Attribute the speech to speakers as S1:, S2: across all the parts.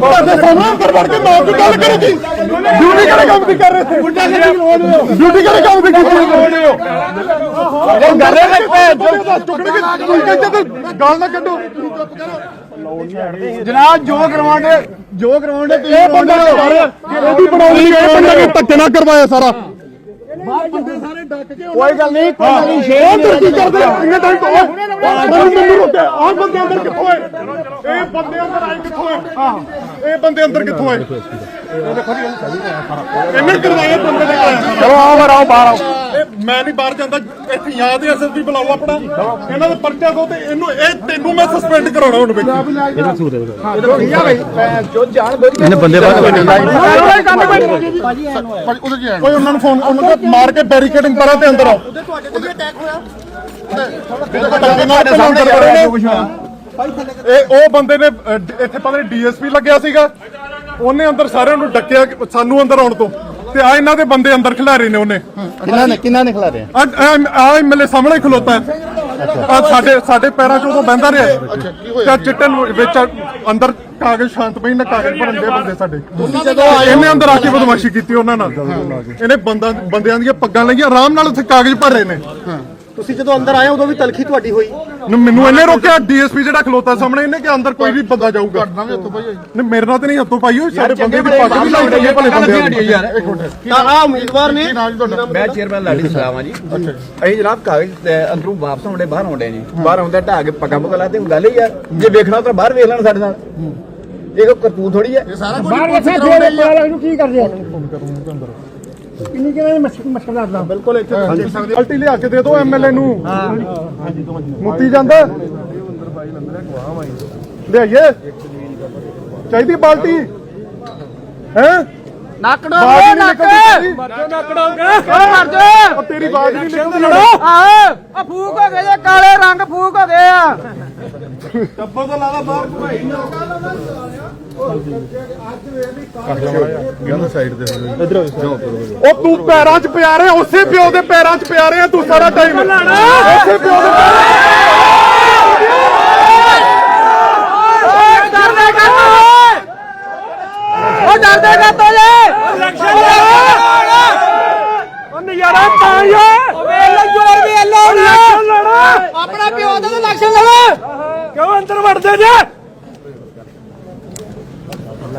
S1: ਤੁਹਾਡੇ ਸਾਹਮਣੇ ਅੰਦਰ ਵੜ ਕੇ ਮਾਂ ਦੀ ਗੱਲ ਕਰੇਗੀ ਡਿਊਟੀ ਕਿਹੜੇ ਕੰਮ ਦੀ ਕਰ ਰਹੇ ਥੇ ਡਿਊਟੀ ਕਿਹੜੇ ਕੰਮ ਦੀ ਕੀਤੀ ਇਹ ਗਰੇ ਰੱਖੇ ਜੋ ਚੁੱਕਣਗੇ ਤੁਸੀਂ ਕਹਿੰਦੇ ਤੇ ਗੱਲ ਨਾ ਕੱਢੋ।
S2: ਜਨਾਬ ਜੋ ਕਰਵਾਉਂਦੇ ਜੋ ਕਰਵਾਉਂਦੇ ਤੁਸੀਂ
S1: ਇਹ ਬੰਦਾ ਇਹਦੀ ਬਣਾਉਣੀ ਇਹ ਬੰਦਾ ਨੇ ਧੱਕੇ ਨਾਲ ਕਰਵਾਇਆ ਸਾਰਾ।
S2: ਕੋਈ ਗੱਲ ਨਹੀਂ ਕੋਈ ਗੱਲ ਨਹੀਂ
S1: ਉਹ ਅੰਦਰ ਕੀ ਕਰਦੇ ਇੰਨੇ ਟਾਈਮ ਤੋਂ ਓਏ ਮੈਨੂੰ ਮੈਨੂੰ ਰੁਕਿਆ। ਆਹ ਬੰਦੇ ਅੰਦਰ ਕਿੱਥੋਂ ਆਏ ਇਹ ਬੰਦੇ ਅੰਦਰ ਆਏ ਕਿੱਥੋਂ ਆਏ ਇਹ ਬੰਦੇ ਅੰਦਰ ਕਿੱਥੋਂ ਆਏ ਇਹ ਦੇਖੋ ਜੀ ਇਹਨੇ ਕਰਵਾਇਆ ਬੰਦੇ ਨੇ ਕਰਾਇਆ
S2: ਚਲੋ ਆਓ ਫਿਰ ਆਓ ਬਾਹਰ ਆਓ।
S1: ਇਹ ਮੈਂ ਨਹੀਂ ਬਾਹਰ ਜਾਂਦਾ ਇੱਥੇ ਯਾਦ ਹੈ ਐਸਐਸਪੀ ਬੁਲਾਓ ਆਪਣਾ ਇਹਨਾਂ ਦੇ ਪਰਚਾ ਦੋ ਤੇ ਇਹਨੂੰ ਇਹ ਤੈਨੂੰ ਮੈਂ ਸਸਪੈਂਡ ਕਰਾਉਣਾ ਹੁਣ ਵਿੱਚ ਕੋਈ ਉਹਨਾਂ ਨੂੰ ਫੋਨ ਉਹਨਾਂ ਦਾ ਮਾਰ ਕੇ ਬੈਰੀਕੇਡਿੰਗ ਕਰਾ ਤੇ ਅੰਦਰ ਆਓ ਉਹਦੇ ਇਹ ਉਹ ਬੰਦੇ ਨੇ ਇੱਥੇ ਪਤਾ ਨਹੀਂ ਡੀਐਸਪੀ ਲੱਗਿਆ ਸੀਗਾ ਉਹਨੇ ਅੰਦਰ ਸਾਰਿਆਂ ਨੂੰ ਡੱਕਿਆ ਸਾਨੂੰ ਅੰਦਰ ਆਉਣ ਤੋਂ ਤੇ ਆ ਇਹਨਾਂ ਦੇ ਬੰਦੇ ਅੰਦਰ ਖਿਲਾਰੇ ਨੇ ਉਹਨੇ।
S2: ਕਿੰਨਾ ਨੇ ਕਿੰਨਾ ਨੇ ਖਿਲਾ ਰਹੇ
S1: ਆ ਐਮਐਲਏ ਸਾਹਮਣੇ ਖਲੋਤਾ ਆ ਸਾਡੇ ਸਾਡੇ ਪੈਰਾਂ 'ਚ ਉਦੋਂ ਬਹਿੰਦਾ ਰਿਹਾ ਤੇ ਚਿੱਟੇ ਵਿੱਚ ਅੰਦਰ ਕਾਗਜ਼ ਸ਼ਾਂਤ ਪਈ ਨਾ ਕਾਗਜ਼ ਭਰਨ ਦੇ ਬੰਦੇ ਸਾਡੇ। ਇਹਨੇ ਅੰਦਰ ਆ ਕੇ ਬਦਮਾਸ਼ੀ ਕੀਤੀ ਉਹਨਾਂ ਨਾਲ। ਇਹਨੇ ਬੰਦਾ ਬੰਦਿਆਂ ਦੀਆਂ ਪੱਗਾਂ ਲਈਆਂ ਆਰਾਮ ਨਾਲ ਉੱਥੇ ਕਾਗਜ਼ ਭਰ ਰਹੇ ਨੇ।
S2: ਤੁਸੀਂ ਜਦੋਂ ਅੰਦਰ ਆਏ ਉਦੋਂ ਵੀ ਤਲਖੀ ਤੁਹਾਡੀ ਹੋਈ।
S1: ਨ- ਮੈਨੂੰ ਇਹਨੇ ਰੋਕਿਆ ਡੀਐਸਪੀ ਜਿਹੜਾ ਖਲੋਤਾ ਸਾਹਮਣੇ ਇਹਨੇ ਕਿ ਅੰਦਰ ਕੋਈ ਵੀ ਬੰਦਾ ਜਾਊਗਾ। ਨਹੀਂ ਮੇਰੇ ਨਾਲ ਤੇ ਨਹੀਂ ਹੱਥੋਂ ਪਾਈ ਹੋਈ ਸਾਡੇ ਬੰਦੇ ਦੀ ਪੱਗ ਵੀ ਲਾਈ ਰਹੀ ਹੈ ਭਲੇ ਬੰਦਿਆਂ ਦੀ ਇੱਕ ਮਿੰਟ
S2: ਤਾਂ ਆ ਉਮੀਦਵਾਰ ਨੇ।
S3: ਮੈਂ ਚੇਅਰਮੈਨ ਲਾਡੀ ਸਲਾਮ ਆ ਜੀ। ਅਸੀਂ ਜਨਾਬ ਕਾਗਜ਼ ਤੇ ਅੰਦਰੋਂ ਵਾਪਸ ਆਉਂਦੇ ਬਾਹਰ ਆਉਂਦੇ ਜੀ। ਬਾਹਰ ਆਉਂਦੇ ਢਾ ਕੇ ਪੱਕਾ ਪੱਕਾ ਲਾਤੇ ਹੁਣ ਗੱਲ ਹੀ ਆ ਜੇ ਵੇਖਣਾ ਤਾਂ ਬਾਹਰ ਵੇਖ ਲੈਣ ਸਾਡੇ ਨਾਲ। ਇਹ ਕੋਈ ਕਰਤੂਤ ਥੋੜੀ ਹੈ
S1: ਬਿਲਕੁਲ ਇੱਥੇ ਅਲਟੀ ਲਿਆ ਕੇ ਦੇ ਦਿਓ ਐਮਐਲਏ ਨੂੰ। ਮੁੱਤੀ ਜਾਂਦਾ। ਲਿਆਈਏ। ਚਾਹੀਦੀ ਬਾਲਟੀ? ਹੈ?
S4: ਨੱਕ
S1: ਬਾਜ
S4: ਡੋਗੇ
S1: ਨਹੀਂ
S4: ਨੱਕ।
S1: ਨਿਕਲਦੀ।
S4: ਨੱਕ ਡੋਗੇ ਮਰ ਜਾ
S1: ਉਹ ਤੇਰੀ ਬਾਜ ਨਹੀਂ ਨਿਕਲਦੀ।
S4: ਆਹ। ਆ ਫੂਕ ਹੋ ਗਏ ਜੇ ਕਾਲੇ ਰੰਗ ਫੂਕ ਹੋ ਗਏ ਆ।
S1: ਉਹ ਤੂੰ ਪੈਰਾਂ 'ਚ ਪਿਆ ਰਿਹਾ ਉਸੇ ਪਿਓ ਦੇ ਪੈਰਾਂ 'ਚ ਪਿਆ ਰਿਹਾ ਤੂੰ ਸਾਰਾ ਟਾਈਮ ਉਸੇ ਪਿਓ ਦੇ
S4: ਡਰਦੇ ਕਾ ਤੋ ਜੇ? ਇਲੈਕਸ਼ਨ ਨਜ਼ਾਰਾ ਤਾਂ ਇਲੈਕਸ਼ਨ ਲੜਾ ਆਪਣਾ ਪਿਓ ਦਾ ਇਲੈਕਸ਼ਨ ਲੜਾ। ਕਿਉਂ ਅੰਦਰ ਵੜਦੇ ਜੇ?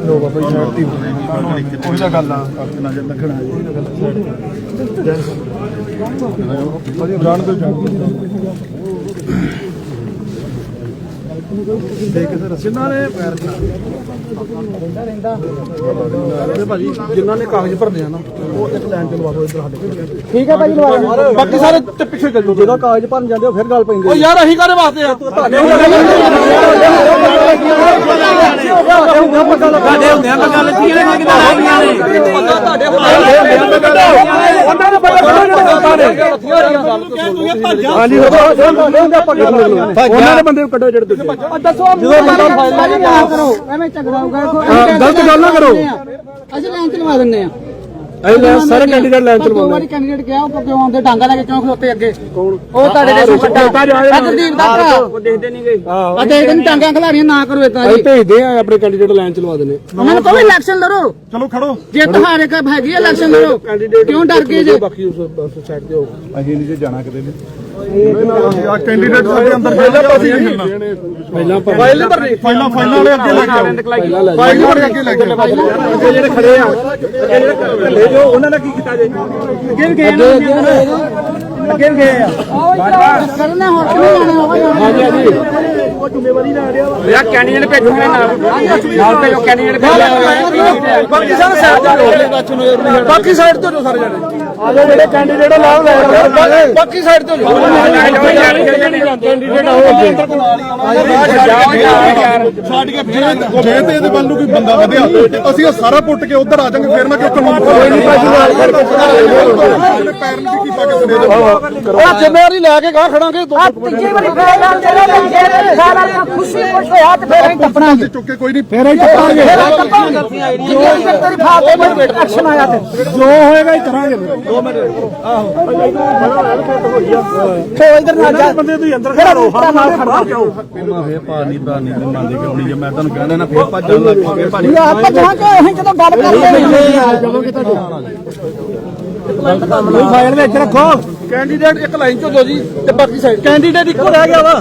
S4: ਲੋ ਬਾਬਾ ਜੀ ਸ਼ਰਤੀ ਹੋ ਗਈ ਕੋਈ ਨਾ ਗੱਲ ਆ ਪੱਕ ਨਾ।
S2: ਜੇ ਲੱਗਣਾ ਜੀ ਜੈਨ ਸਿੰਘ ਬੜੀ ਬ੍ਰਾਂਡ ਤੋਂ ਜਾਂਦੀ ਜਿਨ੍ਹਾਂ ਨੇ ਕਾਗਜ਼ ਭਰਨੇ ਆ ਨਾ ਉਹ ਇੱਕ ਲਾਈਨ ਚ ਲਵਾ ਦਿਓ ਇੱਧਰ ਸਾਡੇ
S4: ਠੀਕ ਹੈ ਭਾਈ ਲਵਾ
S2: ਬਾਕੀ ਸਾਰੇ ਤੇ ਪਿੱਛੇ ਚੱਲ ਜਾਓ ਜਦੋਂ ਕਾਗਜ਼ ਭਰਨ ਜਾਂਦੇ ਹੋ ਫਿਰ ਗੱਲ ਪੈਂਦੀ ਓ ਯਾਰ ਅਸੀਂ ਕਾਹਦੇ ਵਾਸਤੇ ਆ? ਤੁਹਾਡੇ
S4: ਸਾਡੇ ਹੁੰਦੇ ਆ ਗੱਲ ਕੀ ਨੇ ਕਿਦਾਂ ਆਈਆਂ ਨੇ
S2: ਤੁਹਾਡੇ
S4: ਉਹਨਾਂ ਦੇ ਬੜੇ
S2: ਹਾਂਜੀ ਉਹਨਾਂ ਦੇ ਬੰਦੇ ਕੱਢੋ ਜਿਹੜੇ ਤੁਸੀਂ।
S4: ਦੱਸੋ
S2: ਜਦੋਂ ਬੰਦਾ ਫਾਈਲ ਲੈ ਕੇ ਗਿਆ
S4: ਕਰੋ। ਐਵੇਂ ਝਗੜਾ ਹੋਊਗਾ
S2: ਗਲਤ ਗੱਲ ਨਾ ਕਰੋ
S4: ਅਸੀਂ ਲਾਈਨ ਚ ਲਵਾ ਦਿੰਨੇ ਆ।
S2: ਅਸੀਂ ਲੈ ਸਾਰੇ ਕੈਂਡੀਡੇਟ ਲਾਈਨ ਚ
S4: ਦੋ
S2: ਲਵਾਉਂਦੇ
S4: ਵਾਰੀ ਕੈਂਡੀਡੇਟ ਗਿਆ ਉਹ ਕਿਉਂ ਆਉਂਦੇ? ਡਾਂਗਾ ਲੈ ਕੇ ਕਿਉਂ ਖਲੋਤੇ ਅੱਗੇ? ਕੌਣ? ਉਹ ਤੁਹਾਡੇ ਦੇ ਸੁਪੱਟਾ ਅਜਦੀਪ ਦਾ ਭਰਾ। ਉਹ ਦੇਖਦੇ ਨਹੀਂ ਗਏ। ਆ ਦੇਖਦੇ ਨਹੀਂ ਟਾਂਗਾ ਖਿਲਾਰੀਆਂ ਨਾ ਕਰੋ ਇਦਾਂ
S2: ਅਸੀਂ
S4: ਜੀ।
S2: ਭੇਜਦੇ ਆ ਆਪਣੇ ਕੈਂਡੀਡੇਟ ਲਾਈਨ ਚ ਲਵਾ ਦਿੰਦੇ
S4: ਉਹਨਾਂ ਨੂੰ ਕਹੋ ਇਲੈਕਸ਼ਨ ਲੜੋ।
S1: ਚਲੋ ਖੜੋ।
S4: ਜੇ ਤੁਹਾਡੇ ਕਾ ਹੈਗੀ ਇਲੈਕਸ਼ਨ ਲੜੋ। ਕਿਉਂ ਡਰ ਗਏ ਜੇ?
S2: ਬਾਕੀ ਉਸ ਸਾਈਡ ਤੇ ਹੋ
S1: ਆ ਕੈਂਡੀਡੇਟ ਸਾਡੇ ਅੰਦਰ ਪਹਿਲਾਂ ਪਾਸੀ ਨਹੀਂ ਹਿਲਣਾ
S2: ਪਹਿਲਾਂ ਫਾਈਲ ਨਹੀਂ ਭਰਨੀ
S1: ਫਾਈਲਾਂ ਫਾਈਲਾਂ ਵਾਲੇ ਅੱਗੇ ਲੈ ਕੇ ਆਓ। ਫਾਈਲ ਅੱਗੇ ਲੈ ਕੇ ਆਓ।
S2: ਜਿਹੜੇ ਖੜੇ ਆ ਅੱਗੇ ਜਿਹੜੇ ਥੱਲੇ ਜੋ ਉਹਨਾਂ ਨੇ ਕੀ ਕੀਤਾ ਜੇ?
S4: ਅੱਗੇ ਗਏ ਨਾ ਅੱਗੇ ਗਏ ਆ। ਕਰਨਾ ਹੋਰ ਕਿਉਂ ਜਾਣਾ
S2: ਹਾਂਜੀ ਹਾਂਜੀ
S4: ਯਾ ਕੈਂਡੀਡੇਟ ਭੇਜੂਗੇ ਨਾਲ। ਨਾਲ ਭੇਜੋ ਕੈਂਡੀਡੇਟ
S2: ਬਾਕੀ ਸਾਰੇ ਸਾਈਡ ਤੇ ਹੋ ਬਾਕੀ ਸਾਈਡ ਤੇ ਹੋ ਸਾਰੇ ਜਾਣੇ। ਆਜੋ ਜਿਹੜੇ ਕੈਂਡੀਡੇਟ ਲਾਭ ਲੈ ਰਹੇ ਬਾਕੀ ਸਾਈਡ ਤੋਂ ਕੈਂਡੀਡੇਟ
S1: ਜੇ ਤੇ ਇਹਦੇ ਵੱਲ ਨੂੰ ਕੋਈ ਬੰਦਾ ਵਧਿਆ ਤੇ ਅਸੀਂ ਇਹ ਸਾਰਾ ਪੁੱਟ ਕੇ ਉਧਰ ਆ ਜਾਾਂਗੇ ਫਿਰ ਮੈਂ ਕਿਉਂ ਕਾਨੂੰਨ ਆਪਣੇ ਪੈਰ ਨੂੰ ਕੀ ਪਾ ਕੇ ਸੁਣੇ
S2: ਉਹ ਜ਼ਿੰਮੇਵਾਰੀ ਲੈ ਕੇ ਗਾਹ ਖੜਾਂਗੇ ਦੋ
S4: ਤੀਜੀ ਵਾਰੀ ਫੇਰ ਨਾਲ ਚਲੇ ਗਏ ਜੇ ਸਾਰਾ ਖੁਸ਼ੀ ਖੁਸ਼ ਹੋਇਆ ਤੇ ਫੇਰ ਅਸੀਂ ਟੱਪਣਾ।
S1: ਅਸੀਂ ਚੁੱਕ ਕੇ ਕੋਈ ਨਹੀਂ
S2: ਫੇਰ ਹੀ ਟੱਪਾਂਗੇ।
S4: ਫੇਰ ਅਸੀਂ ਟੱਪਾਂਗੇ। ਜੇ ਤੇਰੀ ਫਾਤ ਤੇ ਕੋਈ ਐਕਸ਼ਨ ਆਇਆ ਤੇ
S2: ਜੋ ਹੋਏਗਾ ਹੀ ਕਰਾਂਗੇ। ਦੋ ਮਿੰਟ ਆਹੋ ਇਧਰ ਨਾ ਜਾ ਬੰਦੇ ਤੁਸੀਂ ਅੰਦਰ ਖੜਾ ਰਹੋ ਹਾਂ ਨਾਲ ਖੜਾ ਜਾਓ
S3: ਮੈਂ ਫੇਰ ਮੰਨਦੇ ਜੇ ਤੁਹਾਨੂੰ ਕਹਿੰਦਾ ਨਾ ਫੇਰ ਭੱਜ ਜਾਣ ਲੱਗ ਪਏ ਭਾਜੀ
S4: ਆਪਾਂ ਜਹਾਂ ਕਿ ਅਸੀਂ ਜਦੋਂ ਗੱਲ ਕਰਦੇ
S2: ਜਦੋਂ ਕਿਤੇ ਕੋਈ ਫਾਇਰ ਵਿੱਚ ਰੱਖੋ ਕੈਂਡੀਡੇਟ ਇੱਕ ਲਾਈਨ ਚੋਂ ਦੋ ਜੀ ਤੇ ਬਾਕੀ ਸਾਈਡ ਕੈਂਡੀਡੇਟ ਇੱਕੋ ਰਹਿ ਗਿਆ ਵਾ।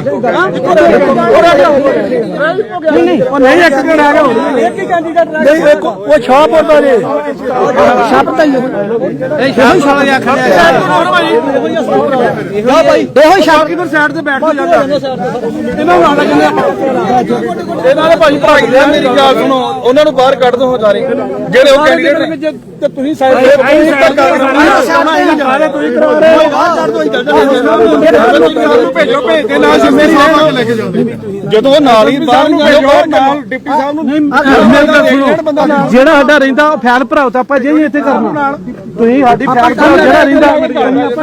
S2: ਇੱਕੋ ਰਹਿ ਗਿਆ। ਉਹ ਰਹਿ ਗਿਆ। ਨਹੀਂ ਨਹੀਂ। ਉਹ ਨਹੀਂ ਇੱਕ ਰਹਿ ਗਿਆ। ਹੁਣ ਇੱਕ ਹੀ ਕੈਂਡੀਡੇਟ ਰਹਿ ਗਿਆ। ਨਹੀਂ ਉਹ ਸ਼ਾਹਪੁਰ ਦਾ ਜੀ।
S4: ਛੱਪ ਤਾਂ ਹੀ
S2: ਇਹ ਸ਼ਾਹ ਸਾਲਾ ਯਾ ਖੜਿਆ ਇਹੋ ਭਾਈ। ਇਹੋ ਹੀ ਸ਼ਾਹ ਕਿਧਰ ਸਾਈਡ ਤੇ ਬੈਠ ਜਾ ਇਹਨਾਂ ਨੂੰ ਆਣਾ ਕਹਿੰਦੇ ਇਹਨਾਂ ਦੇ ਭਾਈ ਭਾਈ ਦੇ ਮੇਰੀ ਗੱਲ ਸੁਣੋ ਉਹਨਾਂ ਨੂੰ ਬਾਹਰ ਕੱਢ ਦੋ ਹਜ਼ਾਰੇ। ਜਿਹੜੇ ਉਹ ਕੈਂਡੀਡੇਟ ਤੇ ਤੁਸੀਂ ਸਾਈਡ ਤੇ ਤੁਸੀਂ ਕਰਾ ਰਹੇ ਹੋ। ਬਾਹਰ ਕੱਢ ਦੋ ਅਸੀਂ ਚੱਲ ਜਾਂਦੇ ਭੇਜੋ ਭੇਜ ਦੇ ਨਾਲ ਜ਼ਿੰਮੇਵਾਰੀ ਰਹਿਣਾ ਲੈ ਕੇ ਜਾਂਦੇ ਜਦੋਂ ਉਹ ਨਾਲ ਹੀ ਬਾਹਰ ਨੂੰ ਭੇਜੋ ਨਾਲ ਡਿਪਟੀ ਸਾਹਿਬ ਨੂੰ ਜਿਹੜਾ ਸਾਡਾ ਰਹਿੰਦਾ ਉਹ ਫੈਲ ਭਰਾਓ ਤਾਂ ਆਪਾਂ ਜੇ ਇੱਥੇ ਕਰਨਾ ਤੁਸੀਂ ਸਾਡੀ ਫੈਲ ਭਰਾਓ ਜਿਹੜਾ ਰਹਿੰਦਾ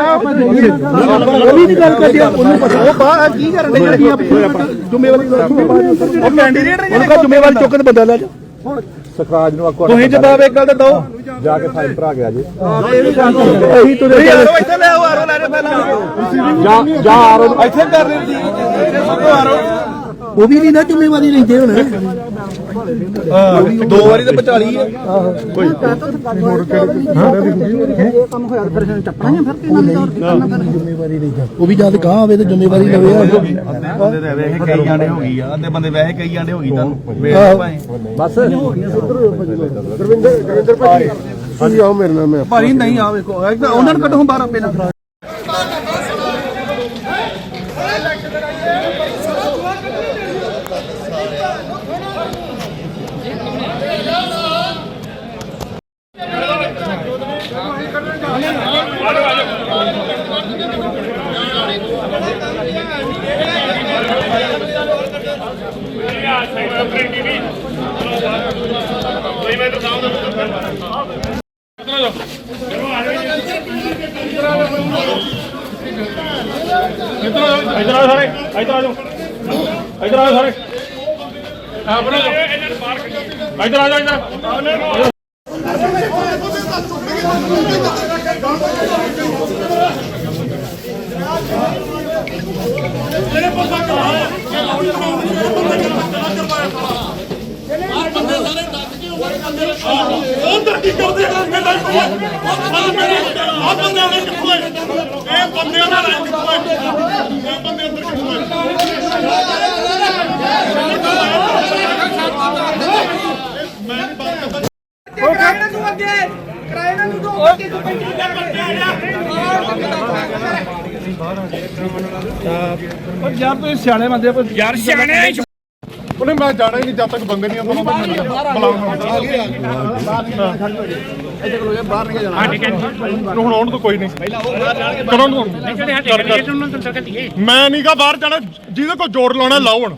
S2: ਆਪਾਂ ਉਹ ਵੀ ਨਹੀਂ ਗੱਲ ਕਰਦੀ ਉਹਨੂੰ ਪਤਾ ਉਹ ਬਾਹਰ ਕੀ ਕਰਨ ਦੇ ਜਿਹੜੀ ਆਪਣੀ ਜ਼ਿੰਮੇਵਾਰੀ ਉਹ ਕੈਂਡੀਡੇਟ ਨੇ ਉਹਨਾਂ ਜ਼ਿੰਮੇਵਾਰੀ ਚੁੱਕਣ ਬੰਦਾ ਲੈ ਜਾ। ਹੁਣ ਸਖਰਾਜ ਨੂੰ ਆਕੋ ਤੁਸੀਂ ਜਵਾਬ ਇੱਕ ਗੱਲ ਤੇ ਦੋ ਜਾ ਕੇ ਸਾਈਨ ਭਰਾ ਗਿਆ ਜੀ। ਇਹੀ ਤੁਰੇ ਇੱਥੇ ਲੈ ਆਓ ਆਰੋ ਲੈ ਪਹਿਲਾਂ ਜਾ ਜਾ ਆਰੋ ਇੱਥੇ ਕਰ ਰਹੇ ਸੀ ਆਰੋ ਉਹ ਵੀ ਨਹੀਂ ਨਾ ਜ਼ਿੰਮੇਵਾਰੀ ਲੈਂਦੇ ਹੁਣ। ਦੋ ਵਾਰੀ ਤਾਂ ਬਚਾ ਲਈ ਹੈ
S4: ਇਹ ਕੰਮ ਹੋਇਆ ਫਿਰ ਅਸੀਂ ਟੱਪਣਾ ਹੀ ਆ, ਫਿਰ ਤੇ ਕਰਨਾ ਫਿਰ?
S2: ਜ਼ਿੰਮੇਵਾਰੀ ਲੈਂਦਾ ਉਹ ਵੀ ਜਦ ਕਹਾ ਆਵੇ ਤੇ ਜ਼ਿੰਮੇਵਾਰੀ ਲਵੇ।
S3: ਬੰਦੇ ਤਾਂ ਵੈਸੇ ਕਈ ਜਾਂਦੇ ਹੋ ਗਈ ਆ ਤੇ ਬੰਦੇ ਵੈਸੇ ਕਈ ਜਾਂਦੇ ਹੋ ਗਈ ਤੁਹਾਨੂੰ ਵੇਖ ਭਾਈ।
S2: ਤੁਸੀਂ ਆਓ ਮੇਰੇ ਨਾਲ ਮੈਂ ਭਾਈ ਨਹੀਂ ਆ ਵੇਖੋ ਉਹਨਾਂ ਨੂੰ ਕੱਢੋ ਬਾਹਰ ਆਪੇ ਨਾਲ
S5: ਇਧਰ ਆ ਸਾਰੇ ਇਧਰ ਆ ਜਾਓ। ਇਧਰ ਆ ਸਾਰੇ। ਆ ਜਾਓ ਇਧਰ ਆ ਜਾਓ। ਇਧਰ
S6: ਉਧਰ ਕੀ ਕਰਦੇ ਮੇਰਾ ਆ ਮੇਰੇ ਆ ਬੰਦੇ ਨੇ ਕਿੱਥੋਂ ਆਏ? ਇਹ ਬੰਦੇ ਦਾ ਰੰਗ ਕਿੱਥੋਂ ਆਏ? ਇਹ ਬੰਦੇ ਅੰਦਰ ਕਿੱਥੋਂ ਆਏ?
S2: ਯਾਰ ਤੁਸੀਂ ਸਿਆਣੇ ਬੰਦੇ ਪਰ ਯਾਰ
S1: ਉਹਨੇ ਮੈਂ ਜਾਣਾ ਹੀ ਨਹੀਂ ਜਦ ਤੱਕ ਬੰਦੇ ਨਹੀਂ ਆਉਂਦੇ ਬੁਲਾਉਣਾ ਹੁਣ ਆਉਣ ਤੋਂ ਕੋਈ ਨਹੀਂ। ਕਰੋ। ਨੂੰ ਮੈਂ ਨਹੀਂਗਾ ਬਾਹਰ ਜਾਣਾ ਜਿਹਦੇ ਕੋਲ ਜੋੜ ਲਾਉਣਾ ਲਾਓ ਹੁਣ।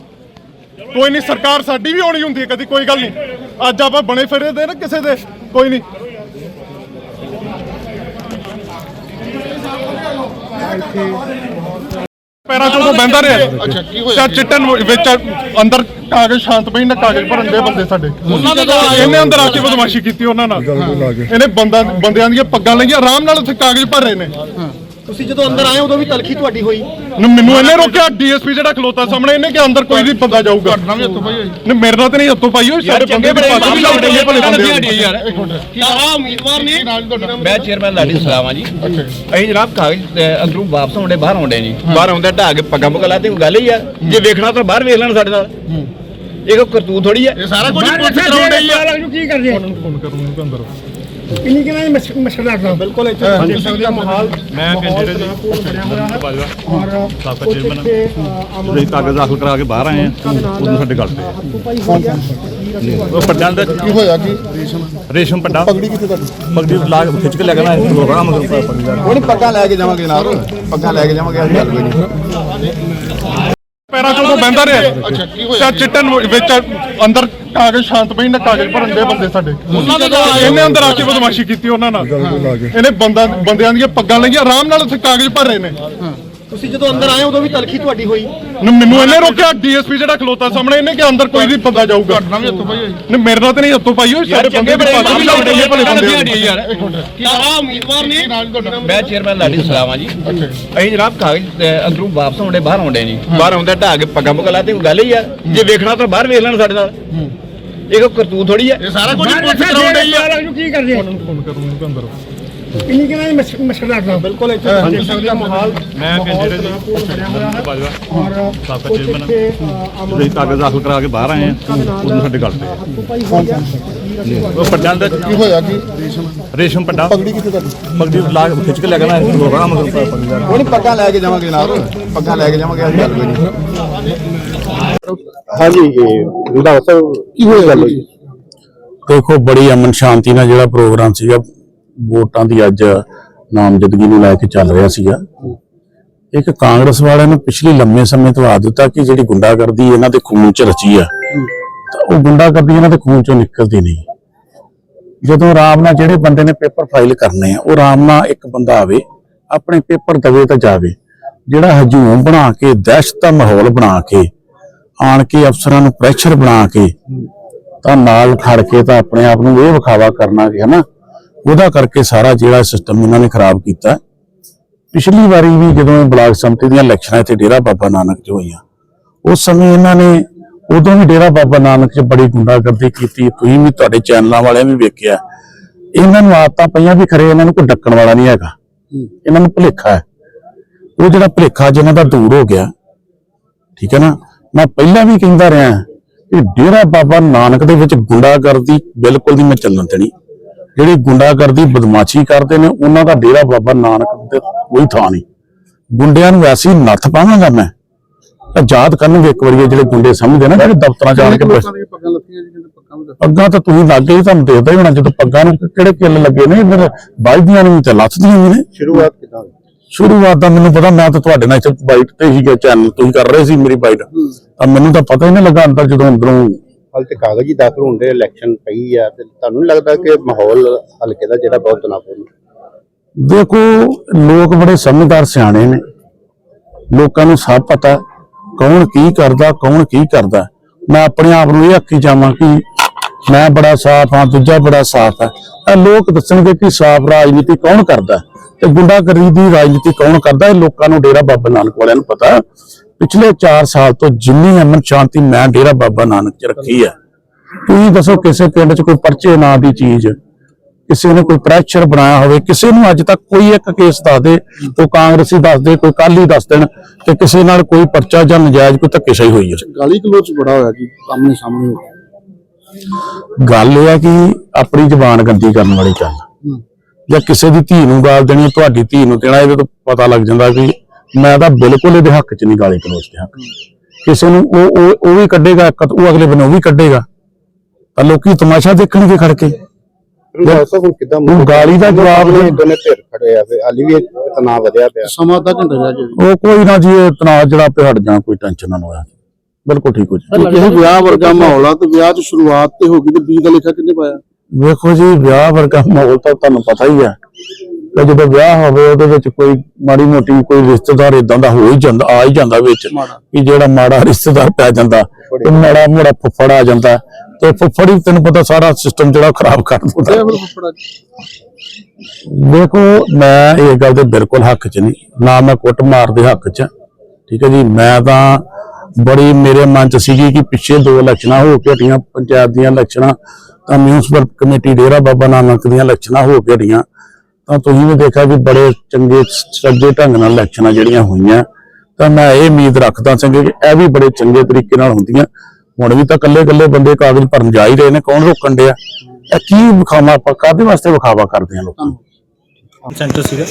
S1: ਕੋਈ ਨਹੀਂ ਸਰਕਾਰ ਸਾਡੀ ਵੀ ਆਉਣੀ ਹੁੰਦੀ ਹੈ ਕਦੀ ਕੋਈ ਗੱਲ ਨਹੀਂ। ਅੱਜ ਆਪਾਂ ਬਣੇ ਫਿਰੇ ਦੇ ਨਾ ਕਿਸੇ ਦੇ ਕੋਈ ਨਹੀਂ। ਪੈਰਾਂ ਚੋਂ ਬੈਂਦਾ ਰਿਹਾ। ਅੱਛਾ ਕੀ ਹੋਇਆ? ਚਿੱਟਨ ਵਿੱਚ ਅੰਦਰ ਕਾਗਜ਼ ਸ਼ਾਂਤ ਪਈ ਨਾ ਕਾਗਜ਼ ਭਰਨ ਦੇ ਬੰਦੇ ਸਾਡੇ। ਇਹਨੇ ਅੰਦਰ ਆ ਕੇ ਬਦਮਾਸ਼ੀ ਕੀਤੀ ਉਹਨਾਂ ਨਾਲ। ਇਹਨੇ ਬੰਦਾ ਬੰਦਿਆਂ ਦੀਆਂ ਪੱਗਾਂ ਲਈਆਂ ਆਰਾਮ ਨਾਲ ਉੱਥੇ ਕਾਗਜ਼ ਭਰ ਰਹੇ ਨੇ।
S2: ਤੁਸੀਂ ਜਦੋਂ ਅੰਦਰ ਆਏ ਉਦੋਂ ਵੀ ਤਲਖੀ ਤੁਹਾਡੀ ਹੋਈ।
S1: ਨ- ਮੈਨੂੰ ਇਹਨੇ ਰੋਕਿਆ ਡੀਐਸਪੀ ਜਿਹੜਾ ਖਲੋਤਾ ਸਾਹਮਣੇ ਇਹਨੇ ਕਿ ਅੰਦਰ ਕੋਈ ਵੀ ਬੰਦਾ ਜਾਊਗਾ। ਨਹੀਂ ਮੇਰੇ ਨਾਲ ਤੇ ਨਹੀਂ ਹੱਥੋਂ ਪਾਈ ਹੋਈ ਸਾਡੇ ਬੰਦੇ ਵੀ ਲਾਉਂਦੇ ਨੇ ਭਲੇ ਬੰਦੇ। ਯਾਰ
S6: ਆ ਉਮੀਦਵਾਰ ਨੇ
S3: ਮੈਂ ਚੇਅਰਮੈਨ ਲਾਡੀ ਸਲਾਮ ਆ ਜੀ। ਅਸੀਂ ਜਨਾਬ ਕਾਗਜ਼ ਅਹ, ਅੰਦਰੋਂ ਵਾਪਸ ਆਉਂਦੇ ਬਾਹਰ ਆਉਂਦੇ ਜੀ। ਬਾਹਰ ਆਉਂਦੇ ਢਾ ਕੇ ਪੱਗਾਂ ਪੁੱਗਾਂ ਲਾ ਤੇ ਕੋਈ ਗੱਲ ਹੀ ਆ। ਜੇ ਵੇਖਣਾ ਤਾਂ ਬਾਹਰ ਵੇਖ ਲੈਣ ਸਾਡੇ ਨਾਲ। ਇਹ ਕੋਈ ਕਰਤੂਤ ਥੋੜੀ ਆ।
S6: ਇਹ ਸਾਰਾ ਕੁਝ ਪੁੱਛ ਕਰਾਉਂਦੇ ਆ।
S1: ਫੋਨ ਕਰੂੰ ਉਹਨੂੰ ਅੰਦਰ।
S6: ਕਿੰਨੀ ਕਿੰਨਾ ਹੀ ਮਸ਼ਰ ਲੱਗਦਾ ਬਿਲਕੁਲ ਇੱਥੇ ਦੇਖ ਸਕਦੇ ਹੋ ਮਾਹੌਲ
S7: ਮੈਂ ਕਹਿੰਦੇ ਜੀ ਬਾਜਵਾ
S6: ਔਰ
S7: ਸਾਬਕਾ ਚੇਅਰਮੈਨ ਅਸੀਂ ਕਾਗਜ਼ ਦਾਖਲ ਕਰਾ ਕੇ ਬਾਹਰ ਆਏ ਆ ਉਦੋਂ ਸਾਡੇ ਗੱਲ ਤੇ। ਉਹ ਪੱਡਾਂ ਦਾ
S8: ਕੀ ਹੋਇਆ ਕੀ?
S7: ਰੇਸ਼ਮ। ਪੱਡਾ
S8: ਪਗੜੀ ਕਿੱਥੇ ਤੁਹਾਡੀ?
S7: ਪਗੜੀ ਲਾ ਕੇ ਖਿੱਚ ਕੇ ਲੈ ਨਾ ਪ੍ਰੋਗਰਾਮ ਮਗਰ ਪਗੜੀ ਦਾ
S3: ਉਹ ਨਹੀਂ ਪੱਗਾਂ ਲੈ ਕੇ ਜਾਵਾਂਗੇ ਜਨਾਬ ਪੱਗਾਂ ਲੈ ਕੇ ਜਾਵਾਂਗੇ ਅਸੀਂ ਗੱਲ ਕੋਈ ਨਹੀਂ
S8: ਪੈਰਾਂ ਚੋਂ ਬੈਂਦਾ ਰਿਹਾ। ਅੱਛਾ ਕੀ ਹੋਇਆ? ਚਿੱਟਨ ਵਿੱਚ ਅੰਦਰ ਕਾਗਜ਼ ਸ਼ਾਂਤ ਪਈ ਨਾ ਕਾਗਜ਼ ਭਰਨ ਦੇ ਬੰਦੇ ਸਾਡੇ। ਇਹਨੇ ਅੰਦਰ ਆ ਕੇ ਬਦਮਾਸ਼ੀ ਕੀਤੀ ਉਹਨਾਂ ਨਾਲ। ਇਹਨੇ ਬੰਦਾ ਬੰਦਿਆਂ ਦੀਆਂ ਪੱਗਾਂ ਲਈਆਂ ਆਰਾਮ ਨਾਲ ਉੱਥੇ ਕਾਗਜ਼ ਭਰ ਰਹੇ ਨੇ।
S6: ਤੁਸੀਂ ਜਦੋਂ ਅੰਦਰ ਆਏ ਉਦੋਂ ਵੀ ਤਲਖੀ ਤੁਹਾਡੀ ਹੋਈ।
S8: ਨ- ਮੈਨੂੰ ਇਹਨੇ ਰੋਕਿਆ ਡੀਐਸਪੀ ਜਿਹੜਾ ਖਲੋਤਾ ਸਾਹਮਣੇ ਇਹਨੇ ਕਿ ਅੰਦਰ ਕੋਈ ਨਹੀਂ ਬੰਦਾ ਜਾਊਗਾ। ਘਟਨਾ ਵੀ ਹੱਥੋਂ ਪਾਈ ਹੋਈ। ਨਹੀਂ ਮੇਰੇ ਨਾਲ ਤੇ ਨਹੀਂ ਹੱਥੋਂ ਪਾਈ ਹੋਈ ਸਾਰੇ ਬੰਦੇ ਦੀ ਪੱਗ ਵੀ ਲਾਉਂਦੇ ਨੇ ਭਲੇ ਬੰਦੇ ਯਾਰ
S6: ਉਮੀਦਵਾਰ ਨੇ।
S3: ਮੈਂ ਚੇਅਰਮੈਨ ਲਾਡੀ ਸਲਾਮਾ ਜੀ। ਅਸੀਂ ਜਨਾਬ ਕਾਗਜ਼ ਅੰਦਰੋਂ ਵਾਪਸ ਆਉਂਦੇ ਬਾਹਰ ਆਉਂਦੇ ਜੀ ਬਾਹਰ ਆਉਂਦੇ ਢਾਹ ਕੇ ਪੱਗਾਂ ਪੁੱਗਾਂ ਲਾ ਤੇ ਕੋਈ ਗੱਲ ਹੀ ਆ। ਜੇ ਵੇਖਣਾ ਤਾਂ ਬਾਹਰ ਵੇਖ ਲੈਣ ਸਾਡੇ ਨਾਲ। ਇਹ ਕੋਈ ਕਰਤੂਤ ਥੋੜੀ ਆ।
S6: ਇਹ ਸਾਰਾ ਕੁਝ ਪੁੱਛ ਡਈ ਆ। ਕੀ ਕਰਦੇ
S8: ਫੋਨ ਕਰੂੰਗਾ ਅੰਦਰ।
S6: ਕਿੰਨੀ ਕਿੰਨਾ ਹੀ ਮਸ਼ਰ ਲੱਗਦਾ ਬਿਲਕੁਲ ਇੱਥੇ ਦੇਖ ਸਕਦੇ ਹੋ ਮਾਹੌਲ
S7: ਮੈਂ ਕਹਿੰਦੇ ਜੀ ਬਾਜਵਾ
S6: ਔਰ
S7: ਸਾਬਕਾ
S6: ਕੁਝ
S7: ਚੇਅਰਮੈਨ
S6: ਇੱਥੇ, ਅ, ਅਮਨ
S7: ਅਸੀਂ ਕਾਗਜ਼ ਦਾਖਲ ਕਰਾ ਕੇ ਬਾਹਰ ਆਏ ਆ ਉਦੋਂ ਸਾਡੇ ਗੱਲ ਤੇ
S6: ਹੱਥੋਂ-ਪਾਈ ਹੋਈ ਆ।
S7: ਉਹ ਪੱਡਾਂ ਦਾ
S8: ਕੀ ਹੋਇਆ ਕੀ?
S7: ਰੇਸ਼ਮ ਪੱਡਾ।
S8: ਪਗੜੀ ਕਿੱਥੇ ਤੁਹਾਡੀ?
S7: ਪਗੜੀ ਲਾ ਕੇ ਖਿੱਚ ਕੇ ਲੈ ਗਿਆ ਨਾ ਪ੍ਰੋਗਰਾਮ ਮਗਰ ਪਗੜੀ ਦਾ
S3: ਉਹ ਨਹੀਂ ਪੱਗਾਂ ਲੈ ਕੇ ਜਾਵਾਂਗੇ ਜਨਾਬ ਪੱਗਾਂ ਲੈ ਕੇ ਜਾਵਾਂਗੇ ਅਸੀਂ ਗੱਲ ਕੋਈ ਨਹੀਂ
S9: ਹਾਂਜੀ ਰੰਧਾਵਾ ਸਾਹਿਬ ਕੀ ਹੋਇਆ ਗੱਲ ਹੋਈ ਦੇਖੋ ਬੜੀ ਅਮਨ ਸ਼ਾਂਤੀ ਨਾਲ ਜਿਹੜਾ ਪ੍ਰੋਗਰਾਮ ਸੀਗਾ ਵੋਟਾਂ ਦੀ ਅੱਜ ਨਾਮਜ਼ਦਗੀ ਨੂੰ ਲੈ ਕੇ ਚੱਲ ਰਿਹਾ ਸੀਗਾ। ਇੱਕ ਕਾਂਗਰਸ ਵਾਲਿਆਂ ਨੂੰ ਪਿਛਲੇ ਲੰਮੇ ਸਮੇਂ ਤੋਂ ਆਦਤ ਦਿੱਤਾ ਕਿ ਜਿਹੜੀ ਗੁੰਡਾਗਰਦੀ ਇਹਨਾਂ ਦੇ ਖੂਨ 'ਚ ਰਚੀ ਆ, ਤਾਂ ਉਹ ਗੁੰਡਾਗਰਦੀ ਇਹਨਾਂ ਦੇ ਖੂਨ 'ਚੋਂ ਨਿਕਲਦੀ ਨਹੀਂ। ਜਦੋਂ ਆਰਾਮ ਨਾਲ ਜਿਹੜੇ ਬੰਦੇ ਨੇ ਪੇਪਰ ਫਾਈਲ ਕਰਨੇ ਆ, ਉਹ ਆਰਾਮ ਨਾਲ ਇੱਕ ਬੰਦਾ ਆਵੇ, ਆਪਣੇ ਪੇਪਰ ਦਵੇ ਤਾਂ ਜਾਵੇ। ਜਿਹੜਾ ਹਜੂਮ ਬਣਾ ਕੇ, ਦਹਿਸ਼ਤ ਦਾ ਮਾਹੌਲ ਬਣਾ ਕੇ, ਆਣ ਕੇ ਅਫਸਰਾਂ ਨੂੰ ਪ੍ਰੈਸ਼ਰ ਬਣਾ ਕੇ, ਤਾਂ ਨਾਲ ਖੜ ਕੇ ਤਾਂ ਆਪਣੇ ਆਪ ਨੂੰ ਇਹ ਵਿਖਾਵਾ ਕਰਨਾ ਕਿ ਹਨਾ ਉਹਦਾ ਕਰਕੇ ਸਾਰਾ ਜਿਹੜਾ ਸਿਸਟਮ ਇਹਨਾਂ ਨੇ ਖਰਾਬ ਕੀਤਾ। ਪਿਛਲੀ ਵਾਰੀ ਵੀ ਜਦੋਂ ਬਲਾਕ ਸੰਮਤੀ ਦੀਆਂ ਇਲੈਕਸ਼ਨਾਂ ਇੱਥੇ ਡੇਰਾ ਬਾਬਾ ਨਾਨਕ 'ਚ ਹੋਈਆਂ, ਉਸ ਸਮੇਂ ਇਹਨਾਂ ਨੇ ਉਦੋਂ ਵੀ ਡੇਰਾ ਬਾਬਾ ਨਾਨਕ 'ਚ ਬੜੀ ਗੁੰਡਾਗਰਦੀ ਕੀਤੀ। ਤੁਸੀਂ ਵੀ ਤੁਹਾਡੇ ਚੈਨਲਾਂ ਵਾਲਿਆਂ ਵੀ ਵੇਖਿਆ। ਇਹਨਾਂ ਨੂੰ ਆਦਤਾਂ ਪਈਆਂ ਵੀ ਖਰੇ ਇਹਨਾਂ ਨੂੰ ਕੋਈ ਡੱਕਣ ਵਾਲਾ ਨਹੀਂ ਹੈਗਾ। ਇਹਨਾਂ ਨੂੰ ਭੁਲੇਖਾ ਹੈ। ਉਹ ਜਿਹੜਾ ਭੁਲੇਖਾ ਜਿਹਨਾਂ ਦਾ ਦੂਰ ਹੋ ਗਿਆ। ਠੀਕ ਹੈ ਨਾ? ਮੈਂ ਪਹਿਲਾਂ ਵੀ ਕਹਿੰਦਾ ਰਿਹਾ ਕਿ ਡੇਰਾ ਬਾਬਾ ਨਾਨਕ ਦੇ ਵਿੱਚ ਗੁੰਡਾਗਰਦੀ ਬਿਲਕੁਲ ਨਹੀਂ ਮੈਂ ਚੱਲਣ ਦੇਣੀ। ਜਿਹੜੀ ਗੁੰਡਾਗਰਦੀ ਬਦਮਾਸ਼ੀ ਕਰਦੇ ਨੇ ਉਹਨਾਂ ਦਾ ਡੇਰਾ ਬਾਬਾ ਨਾਨਕ ਤੇ ਕੋਈ ਥਾਂ ਨਹੀਂ। ਗੁੰਡਿਆਂ ਨੂੰ ਐਸੀ ਨੱਥ ਪਾਵਾਂਗਾ ਮੈਂ। ਤਾਂ ਯਾਦ ਕਰਨਗੇ ਇੱਕ ਵਾਰੀ ਜਿਹੜੇ ਗੁੰਡੇ ਸਮਝਦੇ ਨਾ ਜਿਹੜੇ ਦਫ਼ਤਰਾਂ ਚ ਆਣ ਕੇ ਪੱਗਾਂ ਤਾਂ ਤੁਸੀਂ ਲੱਗੇ ਹੀ ਤੁਹਾਨੂੰ ਦੇਖਦਾ ਹੀ ਹੋਣਾ ਜਦੋਂ ਪੱਗਾਂ ਨੂੰ ਕਿਹੜੇ ਕਿੱਲ ਲੱਗੇ ਨੇ ਫਿਰ ਵੱਜਦੀਆਂ ਨੇ ਤੇ ਲੱਥਦੀਆਂ ਵੀ ਨੇ।
S8: ਸ਼ੁਰੂਆਤ ਕਿਦਾਂ
S9: ਸ਼ੁਰੂਆਤ ਦਾ ਮੈਨੂੰ ਪਤਾ ਮੈਂ ਤਾਂ ਤੁਹਾਡੇ ਨਾਲ ਇੱਥੇ ਬਾਈਟ ਤੇ ਹੀ ਗਿਆ ਚੈਨਲ ਤੁਸੀਂ ਕਰ ਰਹੇ ਸੀ ਮੇਰੀ ਬਾਈਟ। ਤਾਂ ਮੈਨੂੰ ਤਾਂ ਪਤਾ ਹੀ ਨਹੀਂ ਲੱਗਾ ਅੰਦਰ ਜਦੋਂ ਅੰਦਰੋਂ
S10: ਹਾਲ ਤੇ ਕਾਗਜ਼ ਹੀ ਦਾਖਲ ਹੁੰਦੇ ਇਲੈਕਸ਼ਨ ਪਈ ਆ ਤੇ ਤੁਹਾਨੂੰ ਨਹੀਂ ਲੱਗਦਾ ਕਿ ਮਾਹੌਲ ਹਲਕੇ ਦਾ ਜਿਹੜਾ ਬਹੁਤ ਤਣਾਅਪੂਰਨ
S9: ਦੇਖੋ, ਲੋਕ ਬੜੇ ਸਮਝਦਾਰ ਸਿਆਣੇ ਨੇ। ਲੋਕਾਂ ਨੂੰ ਸਭ ਪਤਾ ਕੌਣ ਕੀ ਕਰਦਾ, ਕੌਣ ਕੀ ਕਰਦਾ। ਮੈਂ ਆਪਣੇ ਆਪ ਨੂੰ ਇਹ ਆਖੀ ਜਾਵਾਂ ਕਿ ਮੈਂ ਬੜਾ ਸਾਫ਼ ਹਾਂ, ਦੂਜਾ ਬੜਾ ਸਾਫ਼ ਹੈ। ਲੋਕ ਦੱਸਣਗੇ ਕਿ ਸਾਫ਼ ਰਾਜਨੀਤੀ ਕੌਣ ਕਰਦਾ ਤੇ ਗੁੰਡਾਗਰਦੀ ਦੀ ਰਾਜਨੀਤੀ ਕੌਣ ਕਰਦਾ? ਇਹ ਲੋਕਾਂ ਨੂੰ ਡੇਰਾ ਬਾਬਾ ਨਾਨਕ ਵਾਲਿਆਂ ਨੂੰ ਪਤਾ। ਪਿਛਲੇ 4 ਸਾਲ ਤੋਂ ਜਿੰਨੀ ਅਮਨ ਸ਼ਾਂਤੀ ਮੈਂ ਡੇਰਾ ਬਾਬਾ ਨਾਨਕ 'ਚ ਰੱਖੀ ਹੈ ਤੁਸੀਂ ਦੱਸੋ ਕਿਸੇ ਪਿੰਡ 'ਚ ਕੋਈ ਪਰਚੇ ਨਾਂ ਦੀ ਚੀਜ਼ ਕਿਸੇ ਨੇ ਕੋਈ ਪ੍ਰੈਸ਼ਰ ਬਣਾਇਆ ਹੋਵੇ ਕਿਸੇ ਨੂੰ ਅੱਜ ਤੱਕ ਕੋਈ ਇੱਕ ਕੇਸ ਦੱਸ ਦੇ ਉਹ ਕਾਂਗਰਸੀ ਦੱਸ ਦੇ ਕੋਈ ਕਾਲੀ ਦੱਸ ਦੇਣ ਕਿ ਕਿਸੇ ਨਾਲ ਕੋਈ ਪਰਚਾ ਜਾਂ ਨਜਾਇਜ਼ ਕੋਈ ਧੱਕੇਸ਼ਾਹੀ ਹੋਈ ਹੈ।
S8: ਗਾਲੀ ਗਲੋਚ ਬੜਾ ਹੋਇਆ ਜੀ ਸਾਹਮਣੇ ਸਾਹਮਣੇ।
S9: ਗੱਲ ਇਹ ਹੈ ਕਿ ਆਪਣੀ ਜ਼ਬਾਨ ਗੰਦੀ ਕਰਨ ਵਾਲੀ ਗੱਲ ਜਾਂ ਕਿਸੇ ਦੀ ਧੀ ਨੂੰ ਗਾਲ ਦੇਣੀ ਤੁਹਾਡੀ ਧੀ ਨੂੰ ਦੇਣਾ ਇਹਦੇ ਤੋਂ ਪਤਾ ਲੱਗ ਜਾਂਦਾ ਵੀ ਮੈਂ ਤਾਂ ਬਿਲਕੁਲ ਇਹਦੇ ਹੱਕ 'ਚ ਨਹੀਂ ਗਾਲੀ ਗਲੋਚ ਦੇ ਹੱਕ। ਕਿਸੇ ਨੂੰ ਉਹ ਉਹ ਉਹ ਵੀ ਕੱਢੇਗਾ ਇੱਕ ਉਹ ਅਗਲੇ ਬੰਨੇ ਉਹ ਵੀ ਕੱਢੇਗਾ। ਤਾਂ ਲੋਕੀ ਤਮਾਸ਼ਾ ਦੇਖਣਗੇ ਖੜ ਕੇ। ਗਾਲੀ ਦਾ ਜਵਾਬ ਦੇ-
S10: ਦੋਨੇ ਧਿਰ ਖੜੇ ਆ ਤੇ ਹਾਲੀ ਵੀ ਤਣਾਅ ਵਧਿਆ ਪਿਆ।
S8: ਸਮਾਂ ਅੱਧਾ ਘੰਟਾ ਗਿਆ।
S9: ਉਹ ਕੋਈ ਨਾ ਜੀ ਇਹ ਤਣਾਅ ਜਿਹੜਾ ਪਿਆ ਹਟ ਜਾਣਾ ਕੋਈ ਟੈਨਸ਼ਨ ਨਾ ਹੋਇਆ ਬਿਲਕੁਲ ਠੀਕ ਹੋ ਜੀ
S8: ਜੀ ਵਿਆਹ ਵਰਗਾ ਮਾਹੌਲ ਆ ਤੇ ਵਿਆਹ ਦੀ ਸ਼ੁਰੂਆਤ ਤੇ ਹੋ ਗਈ ਤੇ ਬੀਜ ਦਾ ਲੇਖਾ ਕਿੰਨੇ ਪਾਇਆ?
S9: ਵੇਖੋ ਜੀ ਵਿਆਹ ਵਰਗਾ ਮਾਹੌਲ ਤਾਂ ਤੁਹਾਨੂੰ ਪਤਾ ਹੀ ਹੈ। ਕਿ ਜਦੋਂ ਵਿਆਹ ਹੋਵੇ ਉਹਦੇ ਵਿੱਚ ਕੋਈ ਮਾੜੀ ਮੋਟੀ ਕੋਈ ਰਿਸ਼ਤੇਦਾਰ ਇਦਾਂ ਦਾ ਹੋ ਹੀ ਜਾਂਦਾ ਆ ਹੀ ਜਾਂਦਾ ਵਿੱਚ ਕਿ ਜਿਹੜਾ ਮਾੜਾ ਰਿਸ਼ਤੇਦਾਰ ਪੈ ਜਾਂਦਾ ਤੇ ਮਾੜਾ ਮੋੜਾ ਫੁੱਫੜ ਆ ਜਾਂਦਾ ਤੇ ਫੁੱਫੜ ਹੀ ਤੈਨੂੰ ਪਤਾ ਸਾਰਾ ਸਿਸਟਮ ਜਿਹੜਾ ਖਰਾਬ ਕਰ ਦਿੰਦਾ। ਦੇਖੋ ਮੈਂ ਇਹ ਗੱਲ ਦੇ ਬਿਲਕੁਲ ਹੱਕ 'ਚ ਨਹੀਂ ਨਾ ਮੈਂ ਕੁੱਟ ਮਾਰ ਦੇ ਹੱਕ 'ਚ। ਠੀਕ ਹੈ ਜੀ ਮੈਂ ਤਾਂ ਬੜੀ ਮੇਰੇ ਮਨ 'ਚ ਸੀਗੀ ਕਿ ਪਿੱਛੇ ਦੋ ਇਲੈਕਸ਼ਨਾਂ ਹੋ ਕੇ ਹਟੀਆਂ ਪੰਚਾਇਤ ਦੀਆਂ ਇਲੈਕਸ਼ਨਾਂ ਤਾਂ ਮਿਊਨਿਸਪਲ ਕਮੇਟੀ ਡੇਰਾ ਬਾਬਾ ਨਾਨਕ ਦੀਆਂ ਇਲੈਕਸ਼ਨਾਂ ਹੋ ਕੇ ਹਟੀਆਂ ਤਾਂ ਤੁਸੀਂ ਵੀ ਦੇਖਿਆ ਵੀ ਬੜੇ ਚੰਗੇ ਸੱਜੇ ਢੰਗ ਨਾਲ ਇਲੈਕਸ਼ਨਾਂ ਜਿਹੜੀਆਂ ਹੋਈਆਂ। ਤਾਂ ਮੈਂ ਇਹ ਉਮੀਦ ਰੱਖਦਾ ਸੀ ਕਿ ਇਹ ਵੀ ਬੜੇ ਚੰਗੇ ਤਰੀਕੇ ਨਾਲ ਹੁੰਦੀਆਂ। ਹੁਣ ਵੀ ਤਾਂ ਕੱਲੇ ਕੱਲੇ ਬੰਦੇ ਕਾਗਜ਼ ਭਰਨ ਜਾ ਹੀ ਰਹੇ ਨੇ, ਕੌਣ ਰੋਕਣ ਡਿਆ? ਇਹ ਕੀ ਵਿਖਾਵਾ ਆਪਾਂ, ਕਾਹਦੇ ਵਾਸਤੇ ਵਿਖਾਵਾ ਕਰਦੇ ਹਾਂ ਲੋਕਾਂ ਨੂੰ?
S5: ਸੈਂਟਰ ਸੀਗਾ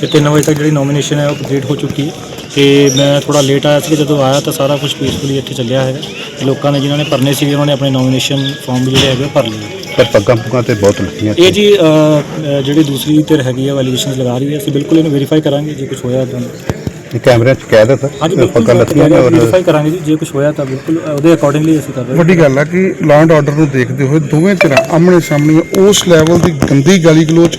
S5: ਤੇ 3 ਵਜੇ ਤੱਕ ਜਿਹੜੀ ਨੋਮੀਨੇਸ਼ਨ ਹੈ ਉਹ ਕੰਪਲੀਟ ਹੋ ਚੁੱਕੀ ਹੈ। ਤੇ ਮੈਂ ਥੋੜਾ ਲੇਟ ਆਇਆ ਸੀ ਜਦੋਂ ਆਇਆ ਤਾਂ ਸਾਰਾ ਕੁਝ ਪੀਸਫੁਲੀ ਇੱਥੇ ਚੱਲਿਆ ਹੈਗਾ। ਲੋਕਾਂ ਨੇ ਜਿਨ੍ਹਾਂ ਨੇ ਭਰਨੇ ਸੀਗੇ ਉਹਨਾਂ ਨੇ ਆਪਣੇ ਨੋਮੀਨੇਸ਼ਨ ਫਾਰਮ ਵੀ ਜਿਹੜੇ ਹੈਗੇ ਉਹ ਭਰ ਲਏ।
S10: ਪਰ ਪੱਗਾਂ ਪੁੱਗਾਂ ਤੇ ਬਹੁਤ ਲੱਗੀਆਂ
S5: ਇਹ ਜੀ ਅਹ, ਜਿਹੜੀ ਦੂਸਰੀ ਧਿਰ ਹੈਗੀ ਹੈ ਐਲੀਗੇਸ਼ਨਸ ਲਗਾ ਰਹੀ ਹੈ। ਅਸੀਂ ਬਿਲਕੁਲ ਇਹਨੂੰ ਵੈਰੀਫਾਈ ਕਰਾਂਗੇ ਜੇ ਕੁਝ ਹੋਇਆ ਤਾਂ।
S10: ਇਹ ਕੈਮਰੇ 'ਚ ਕੈਦ ਹੈ
S5: ਹਾਂਜੀ
S10: ਸਰ ਪੱਗਾਂ ਲੱਗੀਆਂ ਨੇ। ਔਰ
S5: ਵੈਰੀਫਾਈ ਕਰਾਂਗੇ ਜੀ ਜੇ ਕੁਝ ਹੋਇਆ ਤਾਂ ਬਿਲਕੁਲ ਉਹਦੇ ਅਕੋਰਡਿੰਗਲੀ ਅਸੀਂ ਕਰ ਰਹੇ ਹਾਂ।
S8: ਵੱਡੀ ਗੱਲ ਹੈ ਕਿ ਲਾਅ ਐਂਡ ਆਰਡਰ ਨੂੰ ਦੇਖਦੇ ਹੋਏ ਦੋਵੇਂ ਧਿਰਾਂ ਆਮਣੇ ਸਾਹਮਣੇ ਉਸ ਲੈਵਲ ਦੀ ਗੰਦੀ ਗਾਲੀ ਗਲੋਚ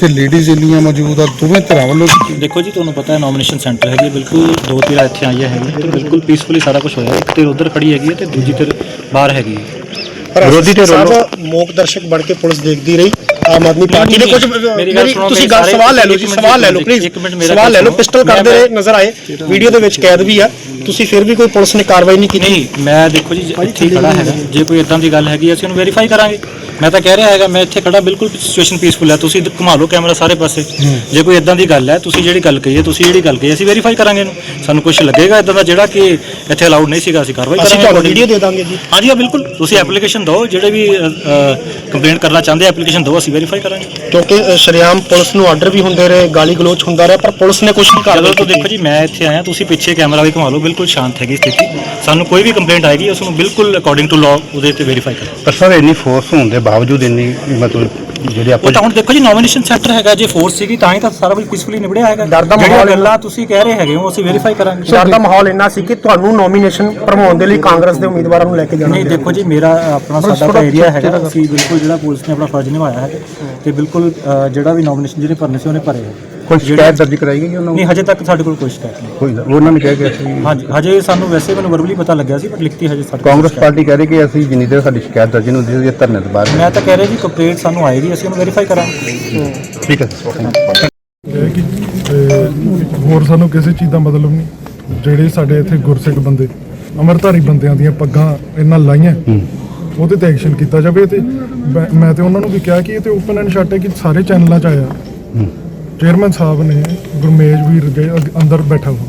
S8: ਜਿੱਥੇ ਲੇਡੀਜ਼ ਇੰਨੀਆਂ ਮੌਜੂਦ ਆ ਦੋਵੇਂ ਧਿਰਾਂ ਵੱਲੋਂ
S5: ਦੇਖੋ ਜੀ ਤੁਹਾਨੂੰ ਪਤਾ ਹੈ ਨੋਮੀਨੇਸ਼ਨ ਸੈਂਟਰ ਹੈਗੀ ਹੈ, ਬਿਲਕੁਲ ਦੋ ਧਿਰਾਂ ਇੱਥੇ ਆਈਆਂ ਹੈਗੀਆਂ ਤੇ ਬਿਲਕੁਲ ਪੀਸਫੁਲੀ ਸਾਰਾ ਕੁਝ ਹੋਇਆ। ਇੱਕ ਧਿਰ ਉਧਰ ਖੜੀ ਹੈਗੀ ਹੈ ਤੇ ਦੂਜੀ ਧਿਰ ਬਾਹਰ ਹੈਗੀ ਹੈ।
S10: ਵਿਰੋਧੀ ਧਿਰ ਵੱਲੋਂ
S11: ਮੋਕ ਦਰਸ਼ਕ ਬਣ ਕੇ ਪੁਲਿਸ ਦੇਖਦੀ ਰਹੀ ਆਮ ਆਦਮੀ ਪਾਰਟੀ ਨੇ ਕੁਝ
S5: ਮੇਰੀ ਗੱਲ ਸੁਣੋ,
S11: ਤੁਸੀਂ
S5: ਮੇਰੇ
S11: ਗੱਲ
S5: ਸਾਰੇ-
S11: ਸਵਾਲ ਲੈ ਲਓ ਜੀ
S5: ਇੱਕ ਮਿੰਟ,
S11: ਸਵਾਲ ਲੈ ਲਓ
S5: ਇੱਕ
S11: ਪਲੀਜ਼
S5: ਮਿੰਟ, ਮੇਰਾ
S11: ਸਵਾਲ ਲੈ ਲਓ। ਪਿਸਟਲ ਕਰਦੇ
S5: ਮੈਂ-
S11: ਰਹੇ ਨਜ਼ਰ ਆਏ। ਵੀਡੀਓ ਦੇ ਵਿੱਚ ਕੈਦ ਵੀ ਆ ਤੁਸੀਂ ਫਿਰ ਵੀ ਕੋਈ ਪੁਲਿਸ ਨੇ ਕਾਰਵਾਈ ਨਹੀਂ ਕੀਤੀ।
S5: ਨਹੀਂ ਮੈਂ ਦੇਖੋ ਜੀ ਇੱਥੇ ਹੀ ਖੜਾ ਹੈਗਾ। ਜੇ ਕੋਈ ਇਦਾਂ ਦੀ ਗੱਲ ਹੈਗੀ ਅਸੀਂ ਉਹਨੂੰ ਵੈਰੀਫਾਈ ਕਰਾਂਗੇ। ਮੈਂ ਤਾਂ ਕਹਿ ਰਿਹਾ ਹੈਗਾ ਮੈਂ ਇੱਥੇ ਖੜਾ ਬਿਲਕੁਲ ਸਿਚੁਏਸ਼ਨ ਪੀਸਫੁਲ ਹੈ। ਤੁਸੀਂ ਘੁਮਾ ਲਓ ਕੈਮਰਾ ਸਾਰੇ ਪਾਸੇ। ਜੇ ਕੋਈ ਇਦਾਂ ਦੀ ਗੱਲ ਹੈ ਤੁਸੀਂ ਜਿਹੜੀ ਗੱਲ ਕਹੀ ਹੈ ਤੁਸੀਂ ਜਿਹੜੀ ਗੱਲ ਕਹੀ ਅਸੀਂ ਵੈਰੀਫਾਈ ਕਰਾਂਗੇ ਇਹਨੂੰ। ਸਾਨੂੰ ਕੁਝ ਲੱਗੇਗਾ ਇਦਾਂ ਦਾ ਜਿਹੜਾ ਕਿ ਇੱਥੇ ਅਲਾਉਡ ਨਹੀਂ ਸੀਗਾ ਅਸੀਂ ਕਾਰਵਾਈ
S11: ਅਸੀਂ
S5: ਕਰਾਂਗੇ
S11: ਤੁਹਾਨੂੰ। ਵੀਡੀਓ ਦੇ ਦਾਂਗੇ ਜੀ।
S5: ਹਾਂਜੀ ਹਾਂ ਬਿਲਕੁਲ। ਤੁਸੀਂ ਐਪਲੀਕੇਸ਼ਨ ਦਿਓ ਜਿਹੜੇ ਵੀ ਕੰਪਲੇਂਟ ਕਰਨਾ ਚਾਹੁੰਦੇ ਐਪਲੀਕੇਸ਼ਨ ਦਿਓ ਅਸੀਂ ਵੈਰੀਫਾਈ ਕਰਾਂਗੇ।
S11: ਕਿਉਂਕਿ ਸ਼ਰੇਆਮ ਪੁਲਿਸ ਨੂੰ ਆਰਡਰ ਵੀ ਹੁੰਦੇ ਰਹੇ ਗਾਲੀ ਗਲੋਚ ਹੁੰਦਾ ਰਿਹਾ ਪਰ ਪੁਲਿਸ ਨੇ ਕੁਝ ਨਹੀਂ
S5: ਤੋਂ
S11: ਕੀਤੀ
S5: ਦੇਖੋ ਜੀ ਮੈਂ ਇੱਥੇ ਆਇਆ ਤੁਸੀਂ ਪਿੱਛੇ ਕੈਮਰਾ ਵੀ ਘੁਮਾ ਲਓ ਬਿਲਕੁਲ ਸ਼ਾਂਤ ਹੈਗੀ ਸਥਿਤੀ। ਸਾਨੂੰ ਕੋਈ ਵੀ ਕੰਪਲੇਂਟ ਆਏਗੀ ਉਸ ਨੂੰ ਬਿਲਕੁਲ ਅਕੋਰਡਿੰਗ ਟੂ ਲਾਅ ਉਹਦੇ ਤੇ ਵੈਰੀਫਾਈ ਕਰੋ
S10: ਪਰ ਸਰ ਇੰਨੀ ਫੋਰਸ ਹੋਣ ਦੇ ਬਾਵਜੂਦ ਇੰਨੀ ਮਤਲਬ ਜਿਹੜੇ ਆਪਾਂ
S5: ਤਾਂ ਹੁਣ ਦੇਖੋ ਜੀ ਨੋਮੀਨੇਸ਼ਨ ਸੈਂਟਰ ਹੈਗਾ ਜੇ ਫੋਰਸ ਸੀਗੀ ਤਾਂ ਹੀ ਤਾਂ ਸਾਰਾ ਕੁਝ ਪੀਸਫੁਲੀ ਨਿਬੜਿਆ ਹੈਗਾ।
S11: ਡਰ ਦਾ
S5: ਜਿਹੜੀਆਂ
S11: ਮਾਹੌਲ
S5: ਗੱਲਾਂ ਤੁਸੀਂ ਕਹਿ ਰਹੇ ਹੈਗੇ ਹੋ ਅਸੀਂ ਵੈਰੀਫਾਈ ਕਰਾਂਗੇ।
S11: ਡਰ ਦਾ ਮਾਹੌਲ ਇੰਨਾ ਸੀ ਕਿ ਤੁਹਾਨੂੰ ਨੋਮੀਨੇਸ਼ਨ ਭਰਮਾਉਣ ਦੇ ਲਈ ਕਾਂਗਰਸ ਦੇ ਉਮੀਦਵਾਰਾਂ ਨੂੰ ਲੈ ਕੇ ਜਾਣਾ
S5: ਨਹੀਂ
S11: ਪਿਆ।
S5: ਦੇਖੋ ਜੀ ਮੇਰਾ ਆਪਣਾ ਸਾਡਾ ਤਾਂ ਏਰੀਆ ਹੈਗਾ। ਅਸੀਂ ਬਿਲਕੁਲ ਜਿਹੜਾ ਪੁਲਿਸ ਨੇ ਆਪਣਾ ਫਰਜ਼ ਨਿਭਾਇਆ ਹੈ ਤੇ ਬਿਲਕੁਲ ਅ, ਜਿਹੜਾ ਵੀ ਨੋਮੀਨੇਸ਼ਨ ਜਿਹਨੇ ਭਰਨੇ ਸੀ ਉਹਨੇ ਭਰੇ ਹੈ
S10: ਕੋਈ ਸ਼ਿਕਾਇਤ ਦਰਜ ਕਰਾਈ ਗਈ ਉਹਨਾਂ
S5: ਨਹੀਂ ਹਜੇ ਤੱਕ ਸਾਡੇ ਕੋਲ ਕੋਈ ਸ਼ਿਕਾਇਤ ਨਹੀਂ।
S10: ਕੋਈ ਉਹਨਾਂ ਨੇ ਕਿਹਾ ਕਿ ਅਸੀਂ
S5: ਹਾਂਜੀ ਹਜੇ ਸਾਨੂੰ ਵੈਸੇ ਮੈਨੂੰ ਵਰਬਲੀ ਪਤਾ ਲੱਗਿਆ ਸੀ ਪਰ ਲਿਖਤੀ ਹਜੇ ਸਾਡੇ ਕੋਲ
S10: ਕਾਂਗਰਸ
S5: ਸ਼ਿਕਾਇਤ
S10: ਪਾਰਟੀ ਕਹਿ ਰਹੀ ਕਿ ਅਸੀਂ ਜਿੰਨੀ ਦੇਰ ਸਾਡੀ ਸ਼ਿਕਾਇਤ ਦਰਜ ਨਹੀਂ ਹੁੰਦੀ ਇਹ ਧਰਨੇ ਤੋਂ ਬਾਅਦ
S5: ਮੈਂ ਤਾਂ ਕਹਿ ਰਿਹਾ ਜੀ ਕੰਪਲੇਂਟ ਸਾਨੂੰ ਆਏਗੀ ਅਸੀਂ ਉਹਨੂੰ ਵੈਰੀਫਾਈ ਕਰਾਂਗੇ।
S10: ਠੀਕ ਹੈ ਸਰ
S8: ਇਹ ਕਿ ਅਹ, ਹੋਰ ਸਾਨੂੰ ਕਿਸੇ ਚੀਜ਼ ਦਾ ਮਤਲਬ ਨਹੀਂ ਜਿਹੜੇ ਸਾਡੇ ਇੱਥੇ ਗੁਰਸਿੱਖ ਬੰਦੇ ਅਮਰਧਾਰੀ ਬੰਦਿਆਂ ਦੀਆਂ ਪੱਗਾਂ ਇਹਨਾਂ ਲਾਈਆਂ ਉਹਦੇ ਤੇ ਐਕਸ਼ਨ ਕੀਤਾ ਜਾਵੇ ਤੇ ਮੈਂ- ਮੈਂ ਤੇ ਉਹਨਾਂ ਨੂੰ ਵੀ ਕਿਹਾ ਕਿ ਇਹ ਤੇ ਓਪਨ ਐਂਡ ਸ਼ਟ ਹੈ ਕਿ ਸਾਰੇ ਚੈਨਲਾਂ 'ਚ ਆਇਆ। ਚੇਅਰਮੈਨ ਸਾਹਿਬ ਨੇ ਗੁਰਮੇਜ ਵੀਰ ਅਗ- ਅੰਦਰ ਬੈਠਾ ਹੋ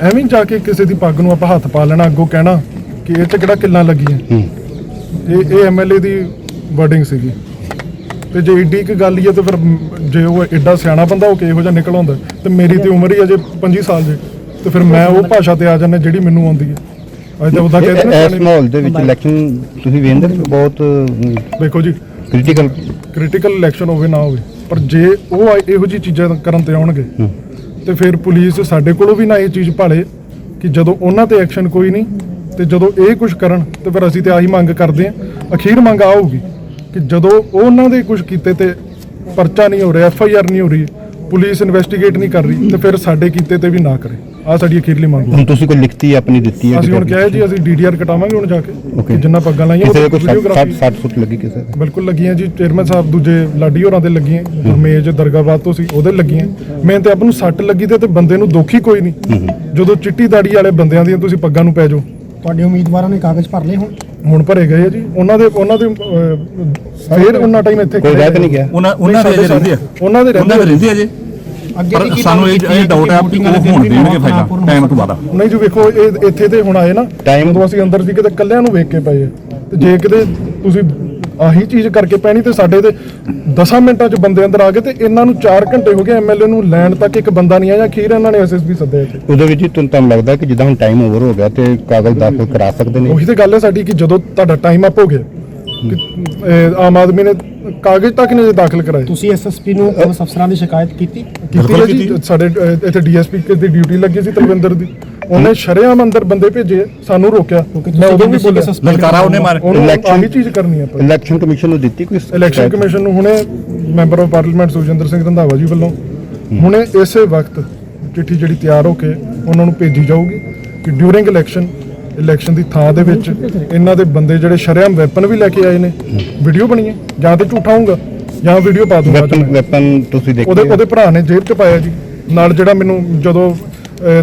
S8: ਐਵੇਂ ਹੀ ਜਾ ਕੇ ਕਿਸੇ ਦੀ ਪੱਗ ਨੂੰ ਆਪਾਂ ਹੱਥ ਪਾ ਲੈਣਾ ਅੱਗੋਂ ਕਹਿਣਾ ਕਿ ਇਹ 'ਚ ਕਿਹੜਾ ਕਿੱਲਾਂ ਲੱਗੀਆਂ। ਇਹ ਇਹ ਐਮਐਲਏ ਦੀ ਵਰਡਿੰਗ ਸੀਗੀ। ਤੇ ਜੇ ਏਡੀ ਇੱਕ ਗੱਲ ਹੀ ਹੈ ਤੇ ਫਿਰ ਮ, ਜੇ ਉਹ ਐਡਾ ਸਿਆਣਾ ਬੰਦਾ ਉਹ ਕਿਹੋ ਜਿਹਾ ਨਿਕਲ ਆਉਂਦਾ ਤੇ ਮੇਰੀ ਤੇ ਉਮਰ ਹੀ ਅਜੇ 25 ਸਾਲ ਜੇ। ਤੇ ਫਿਰ ਮੈਂ ਉਹ ਭਾਸ਼ਾ ਤੇ ਆ ਜਾਂਦਾ ਜਿਹੜੀ ਮੈਨੂੰ ਆਉਂਦੀ ਹੈ ਅੱਜ ਤਾਂ ਉਹਦਾ ਕਹਿੰਦੇ
S10: ਇਸ
S8: ਨੇ
S10: ਮਾਹੌਲ ਦੇ ਵਿੱਚ ਇਲੈਕਸ਼ਨ ਤੁਸੀਂ ਵੇਖਦੇ ਹੋ ਕਿ ਬਹੁਤ
S8: ਦੇਖੋ ਜੀ
S10: ਕ੍ਰਿਟੀਕਲ
S8: ਕ੍ਰਿਟੀਕਲ ਇਲੈਕਸ਼ਨ ਹੋਵੇ ਨਾ ਹੋਵੇ। ਪਰ ਜੇ ਉਹ ਆ- ਇਹੋ ਜੀ ਚੀਜ਼ਾਂ ਕਰਨ ਤੇ ਆਉਣਗੇ ਤੇ ਫਿਰ ਪੁਲਿਸ ਸਾਡੇ ਕੋਲੋਂ ਵੀ ਨਾ ਇਹ ਚੀਜ਼ ਭਾਲੇ ਕਿ ਜਦੋਂ ਉਹਨਾਂ ਤੇ ਐਕਸ਼ਨ ਕੋਈ ਨਹੀਂ ਤੇ ਜਦੋਂ ਇਹ ਕੁਝ ਕਰਨ ਤੇ ਫਿਰ ਅਸੀਂ ਤੇ ਆਹੀ ਮੰਗ ਕਰਦੇ ਹਾਂ। ਅਖੀਰ ਮੰਗ ਆਊਗੀ ਕਿ ਜਦੋਂ ਉਹਨਾਂ ਦੇ ਕੁਝ ਕੀਤੇ ਤੇ ਪਰਚਾ ਨਹੀਂ ਹੋ ਰਿਹਾ ਐਫ ਆਈ ਆਰ ਨਹੀਂ ਹੋ ਰਹੀ ਪੁਲਿਸ ਇਨਵੈਸਟੀਗੇਟ ਨਹੀਂ ਕਰ ਰਹੀ ਤੇ ਫਿਰ ਸਾਡੇ ਕੀਤੇ ਤੇ ਵੀ ਨਾ ਕਰੇ। ਆ ਸਾਡੀ ਅਖੀਰਲੀ ਮੰਗ।
S10: ਹੁਣ ਤੁਸੀਂ ਕੋਈ ਲਿਖਤੀ ਆਪਣੀ ਦਿੱਤੀ ਹੈ
S8: ਅਸੀਂ ਹੁਣ ਕਿਹਾ ਜੀ ਅਸੀਂ ਡੀਡੀਆਰ ਕਟਾਵਾਂਗੇ ਹੁਣ ਜਾ ਕੇ ਜਿੰਨਾ ਪੱਗਾਂ ਲਾਈਆਂ
S10: ਕਿਸੇ ਦੇ ਕੋਈ
S8: ਵੀਡੀਓਗ੍ਰਾਫੀ
S10: 60 ਫੁੱਟ ਲੱਗੀ ਕਿਸੇ ਦੇ?
S8: ਬਿਲਕੁਲ ਲੱਗੀਆਂ ਜੀ ਚੇਅਰਮੈਨ ਸਾਹਿਬ ਦੂਜੇ ਲਾਡੀ ਹੋਰਾਂ ਦੇ ਲੱਗੀਆਂ ਗੁਰਮੇਜ ਦਰਗਾਬਾਦ ਤੋਂ ਸੀ ਉਹਦੇ ਲੱਗੀਆਂ। ਮੈਂ ਤੇ ਆਪ ਨੂੰ ਸੱਟ ਲੱਗੀ ਤੇ ਤੇ ਬੰਦੇ ਨੂੰ ਦੁੱਖ ਹੀ ਕੋਈ ਨਹੀਂ। ਜਦੋਂ ਚਿੱਟੀ ਦਾੜੀ ਵਾਲੇ ਬੰਦਿਆਂ ਦੀਆਂ ਤੁਸੀਂ ਪੱਗਾਂ ਨੂੰ ਪੈ ਜਾਓ।
S11: ਤੁਹਾਡੇ ਉਮੀਦਵਾਰਾਂ ਨੇ ਕਾਗਜ਼ ਭਰ ਲਏ ਹੁਣ?
S8: ਹੁਣ ਭਰੇ ਗਏ ਆ ਜੀ। ਉਹਨਾਂ ਦੇ ਉਹਨਾਂ ਦੇ ਫੇਰ ਉਹਨਾਂ ਟਾਈਮ ਇੱਥੇ
S10: ਕੋਈ
S8: ਖੜੇ
S10: ਰਹਿ ਤਾਂ
S8: ਰਹੇ।
S10: ਨਹੀਂ ਗਿਆ।
S2: ਉਹਨਾਂ ਉਹਨਾਂ ਦੇ ਰਹਿੰਦੇ ਆ।
S8: ਉਹਨਾਂ ਦੇ ਰਹਿੰਦੇ ਆ।
S2: ਜੇ। ਪਰ ਸਾਨੂੰ ਇਹ ਇਹ ਡਾਊਟ ਆ ਕਿ ਉਹ ਹੁਣ ਦੇਣਗੇ ਫਾਇਦਾ ਟਾਈਮ ਤੋਂ ਬਾਅਦ।
S8: ਨਹੀਂ ਜੀ ਵੇਖੋ ਇਹ ਇੱਥੇ ਤੇ ਹੁਣ ਆਏ ਨਾ।
S10: Time-
S8: ਜਦੋਂ ਅਸੀਂ ਅੰਦਰ ਸੀ ਕਿਤੇ ਕੱਲਿਆਂ ਨੂੰ ਵੇਖ ਕੇ ਪਏ ਆ। ਤੇ ਜੇ ਕਿਤੇ ਤੁਸੀਂ ਆਹੀ ਚੀਜ਼ ਕਰਕੇ ਪੈਣੀ ਤੇ ਸਾਡੇ ਤੇ 10 ਮਿੰਟਾਂ 'ਚ ਬੰਦੇ ਅੰਦਰ ਆ ਗਏ ਤੇ ਇਹਨਾਂ ਨੂੰ 4 ਘੰਟੇ ਹੋ ਗਏ ਐਮਐਲਏ ਨੂੰ ਲੈਣ ਤੱਕ ਇੱਕ ਬੰਦਾ ਨਹੀਂ ਆਇਆ ਅਖੀਰ ਇਹਨਾਂ ਨੇ ਐਸਐਸਪੀ ਸੱਦਿਆ ਇੱਥੇ।
S10: ਉਹਦੇ ਵਿੱਚ ਹੀ ਤੁਹਾਨੂੰ ਤੁਹਾਨੂੰ ਲੱਗਦਾ ਕਿ ਜਿੱਦਾਂ ਹੁਣ ਟਾਈਮ ਓਵਰ ਹੋ ਗਿਆ ਤੇ ਕਾਗਜ਼ ਦਾਖਲ ਕਰਾ ਸਕਦੇ ਨੇ।
S8: ਉਹੀ ਤੇ ਗੱਲ ਹੈ ਸਾਡੀ ਕਿ ਜਦੋਂ ਤੁਹਾਡਾ ਟਾਈਮ ਅਪ ਹੋ ਗਿਆ ਅਹ, ਆਮ ਆਦਮੀ ਨੇ ਕਾਗਜ਼ ਤੱਕ ਨਹੀਂ ਦਾਖਲ ਕਰਾਏ।
S11: ਤੁਸੀਂ ਐਸਐਸਪੀ ਨੂੰ ਪੁਲਿਸ ਅਫਸਰਾਂ ਦੀ ਸ਼ਿਕਾਇਤ ਕੀਤੀ?
S8: ਕੀਤੀ ਹੈ ਜੀ ਸਾਡੇ ਅਹ, ਇੱਥੇ ਡੀਐਸਪੀ ਦੀ ਡਿਊਟੀ ਲੱਗੀ ਸੀ ਤਲਵਿੰਦਰ ਦੀ। ਉਹਨੇ ਸ਼ਰੇਆਮ ਅੰਦਰ ਬੰਦੇ ਭੇਜੇ ਸਾਨੂੰ ਰੋਕਿਆ। ਮੈਂ ਉਦੋਂ ਵੀ ਬੋਲਿਆ।
S2: ਲਲਕਾਰਾ ਉਹਨੇ ਮਾਰ
S8: ਉਹਨੂੰ
S10: Election-
S8: ਆਹੀ ਚੀਜ਼ ਕਰਨੀ ਆਪਾਂ।
S10: ਇਲੈਕਸ਼ਨ ਕਮਿਸ਼ਨ ਨੂੰ ਦਿੱਤੀ ਕੋਈ
S8: ਇਲੈਕਸ਼ਨ
S10: ਸ਼ਿਕਾਇਤ?
S8: ਕਮਿਸ਼ਨ ਨੂੰ ਹੁਣੇ member of parliament Sukhjinder Singh Randhawa ji ਵੱਲੋਂ। ਹੁਣੇ ਇਸੇ ਵਕਤ ਚਿੱਠੀ ਜਿਹੜੀ ਤਿਆਰ ਹੋ ਕੇ ਉਹਨਾਂ ਨੂੰ ਭੇਜੀ ਜਾਊਗੀ ਕਿ ਡਿਊਰਿੰਗ ਇਲੈਕਸ਼ਨ ਇਲੈਕਸ਼ਨ ਦੀ ਥਾਂ ਦੇ ਵਿੱਚ ਇਹਨਾਂ ਦੇ ਬੰਦੇ ਜਿਹੜੇ ਸ਼ਰੇਆਮ ਵੈਪਨ ਵੀ ਲੈ ਕੇ ਆਏ ਨੇ। ਵੀਡੀਓ ਬਣੀ ਹੈ। ਜਾਂ ਤੇ ਝੂਠਾ ਹੋਊਗਾ ਜਾਂ ਵੀਡੀਓ ਪਾ ਦੂੰਗਾ
S10: ਵੈਪਨ ਵੈਪਨ ਤੁਸੀਂ ਦੇਖਿਆ
S8: ਉਹਦੇ ਉਹਦੇ ਭਰਾ ਨੇ ਜੇਬ 'ਚ ਪਾਇਆ ਜੀ। ਨਾਲ ਜਿਹੜਾ ਮੈਨੂੰ ਜਦੋਂ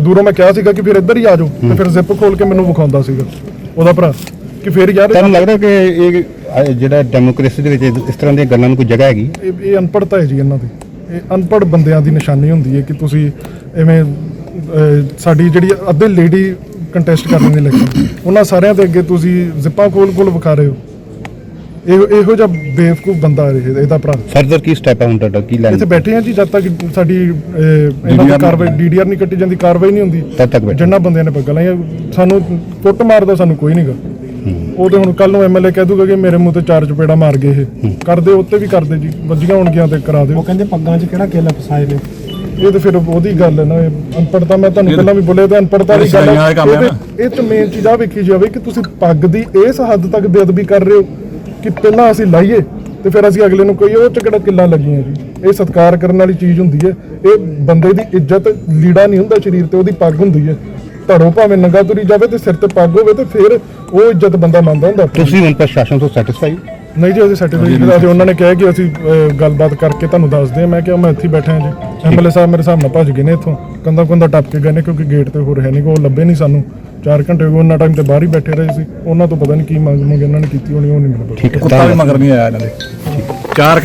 S8: ਦੂਰੋਂ ਮੈਂ ਕਿਹਾ ਸੀਗਾ ਕਿ ਫਿਰ ਇੱਧਰ ਹੀ ਆ ਜਾਓ ਤੇ ਫਿਰ ਜ਼ਿਪ ਖੋਲ ਕੇ ਮੈਨੂੰ ਵਿਖਾਉਂਦਾ ਸੀਗਾ। ਉਹਦਾ ਭਰਾ। ਕਿ ਫਿਰ ਯਾਰ
S10: ਤੁਹਾਨੂੰ ਲੱਗਦਾ ਕਿ ਇਹ ਜਿਹੜਾ ਡੈਮੋਕ੍ਰੇਸੀ ਦੇ ਵਿੱਚ ਇਸ ਤਰ੍ਹਾਂ ਦੀਆਂ ਗੱਲਾਂ ਨੂੰ ਕੋਈ ਜਗ੍ਹਾ ਹੈਗੀ?
S8: ਇਹ ਅਨਪੜ੍ਹਤਾ ਹੈ ਜੀ ਇਹਨਾਂ ਦੀ। ਇਹ ਅਨਪੜ੍ਹ ਬੰਦਿਆਂ ਦੀ ਨਿਸ਼ਾਨੀ ਹੁੰਦੀ ਹੈ ਕਿ ਤੁਸੀਂ ਐਵੇਂ ਸਾਡੀ ਜਿਹੜੀ ਅੱਧੇ ਲੇਡੀ ਕੰਟੈਸਟ ਕਰ ਰਹੇ ਨੇ ਇਲੈਕਸ਼ਨ ਉਹਨਾਂ ਸਾਰਿਆਂ ਦੇ ਅੱਗੇ ਤੁਸੀਂ ਜ਼ਿੱਪਾਂ ਕੋਲ ਕੋਲ ਵਿਖਾ ਰਹੇ ਹੋ। ਇਹੋ ਇਹੋ ਜਿਹਾ ਬੇਵਕੂਫ ਬੰਦਾ ਇਹ ਇਹਦਾ ਭਰਾ।
S10: ਫਰਦਰ ਕੀ ਸਟੈਪ ਹੈ ਹੁਣ ਤੁਹਾਡਾ? ਕੀ
S8: ਇੱਥੇ ਬੈਠੇ ਆ ਜੀ ਜਦ ਤੱਕ ਸਾਡੀ ਇਹਨਾਂ ਦੀ ਕਾਰਵਾਈ ਡੀਡੀਆਰ ਨਹੀਂ ਕੱਟੀ ਜਾਂਦੀ ਕਾਰਵਾਈ ਨਹੀਂ ਹੁੰਦੀ।
S10: ਤਦ ਤੱਕ ਬੈਠੇ।
S8: ਜਿੰਨਾ ਬੰਦਿਆਂ ਨੇ ਪੱਗਾਂ ਲਾਈਆਂ ਸਾਨੂੰ ਕੁੱਟ ਮਾਰਦਾ ਸਾਨੂੰ ਕੋਈ ਨਹੀਂਗਾ ਉਹ ਤੇ ਹੁਣ ਕੱਲ ਨੂੰ ਐਮਐਲਏ ਕਹਿ ਦੂਗਾ ਕਿ ਮੇਰੇ ਮੂੰਹ ਤੇ ਚਾਰ ਚਪੇੜਾ ਮਾਰ ਗਏ ਇਹ। ਕਰਦੇ ਉੱਤੇ ਵੀ ਕਰਦੇ ਜੀ। ਵੱਜੀਆਂ ਹੋਣਗੀਆਂ ਤੇ ਕਰਾ ਦਿਓ।
S2: ਕਹਿੰਦੇ ਪੱਗਾਂ 'ਚ ਕਿਹੜਾ ਕੇਲਾ ਫਸਾਏ ਨੇ?
S8: ਇਹ ਤੇ ਫਿਰ ਉਹਦੀ ਗੱਲ ਹੈ ਨਾ ਇਹ ਅਨਪੜਤਾ ਮੈਂ ਤੁਹਾਨੂੰ ਪਹਿਲਾਂ ਵੀ ਬੋਲਿਆ ਤੇ ਅਨਪੜਤਾ ਦੀ ਗੱਲ ਹੈ। ਇਹ ਤੇ ਮੇਨ ਚੀਜ਼ ਆ ਵੇਖੀ ਜਾਵੇ ਕਿ ਤੁਸੀਂ ਪੱਗ ਦੀ ਇਸ ਹੱਦ ਤੱਕ ਬੇਅਦਬੀ ਕਰ ਰਹੇ ਹੋ ਕਿ ਪਹਿਲਾਂ ਅਸੀਂ ਲਾਈਏ ਤੇ ਫਿਰ ਅਸੀਂ ਅਗਲੇ ਨੂੰ ਕਹੀਏ ਉਹ ਚ ਕਿਹੜਾ ਕਿੱਲਾਂ ਲੱਗੀਆਂ ਜੀ? ਇਹ ਸਤਿਕਾਰ ਕਰਨ ਵਾਲੀ ਚੀਜ਼ ਹੁੰਦੀ ਹੈ। ਇਹ ਬੰਦੇ ਦੀ ਇੱਜ਼ਤ ਲੀੜਾ ਨਹੀਂ ਹੁੰਦਾ ਸਰੀਰ ਤੇ ਉਹਦੀ ਪੱਗ ਹੁੰਦੀ ਹੈ। ਧੜੋ ਭਾਵੇਂ ਨੰਗਾ ਤੁਰੀ ਜਾਵੇ ਤੇ ਸਿਰ ਤੇ ਪੱਗ ਹੋਵੇ ਤੇ ਫਿਰ ਉਹ ਇੱਜ਼ਤ ਬੰਦਾ ਮੰਨਦਾ ਹੁੰਦਾ।
S10: ਤੁਸੀਂ ਹੁਣ ਪ੍ਰਸ਼ਾਸਨ ਤੋਂ ਸੈਟੀਸਫਾਈ
S8: ਨਹੀਂ ਜੀ ਅਸੀਂ ਸਰਟੀਫਿਕੇਟ ਅਸੀਂ ਉਹਨਾਂ ਨੇ ਕਿਹਾ ਕਿ ਅਸੀਂ ਅਹ, ਗੱਲਬਾਤ ਕਰਕੇ ਤੁਹਾਨੂੰ ਦੱਸਦੇ ਹਾਂ ਮੈਂ ਕਿਹਾ ਮੈਂ ਇੱਥੇ ਹੀ ਬੈਠਾ ਹਾਂ ਜੀ। ਐਮਐਲਏ ਸਾਹਿਬ ਮੇਰੇ ਹਿਸਾਬ ਨਾਲ ਭੱਜ ਗਏ ਨੇ ਇੱਥੋਂ। ਕੰਦਾ ਕੰਦਾ ਟੱਪ ਕੇ ਗਏ ਨੇ ਕਿਉਂਕਿ ਗੇਟ ਤੇ ਹੋਰ ਹੈ ਨਹੀਂ ਕੋ ਲੱਭੇ ਨਹੀਂ ਸਾਨੂੰ। 4 ਘੰਟੇ ਹੋ ਗਏ ਉਹਨਾਂ ਟਾਈਮ ਤੇ ਬਾਹਰ ਹੀ ਬੈਠੇ ਰਹੇ ਸੀ। ਉਹਨਾਂ ਤੋਂ ਪਤਾ ਨਹੀਂ ਕੀ ਮੰਗ ਮੰਗ ਇਹਨਾਂ ਨੇ ਕੀਤੀ ਹੋਣੀ ਉਹ ਨਹੀਂ ਮੈਨੂੰ ਪਤਾ।
S10: ਠੀਕ ਹੈ
S9: ਮਗਰ ਨਹੀਂ ਆਇਆ ਇਹਨਾਂ ਦੇ। ਚਾਰ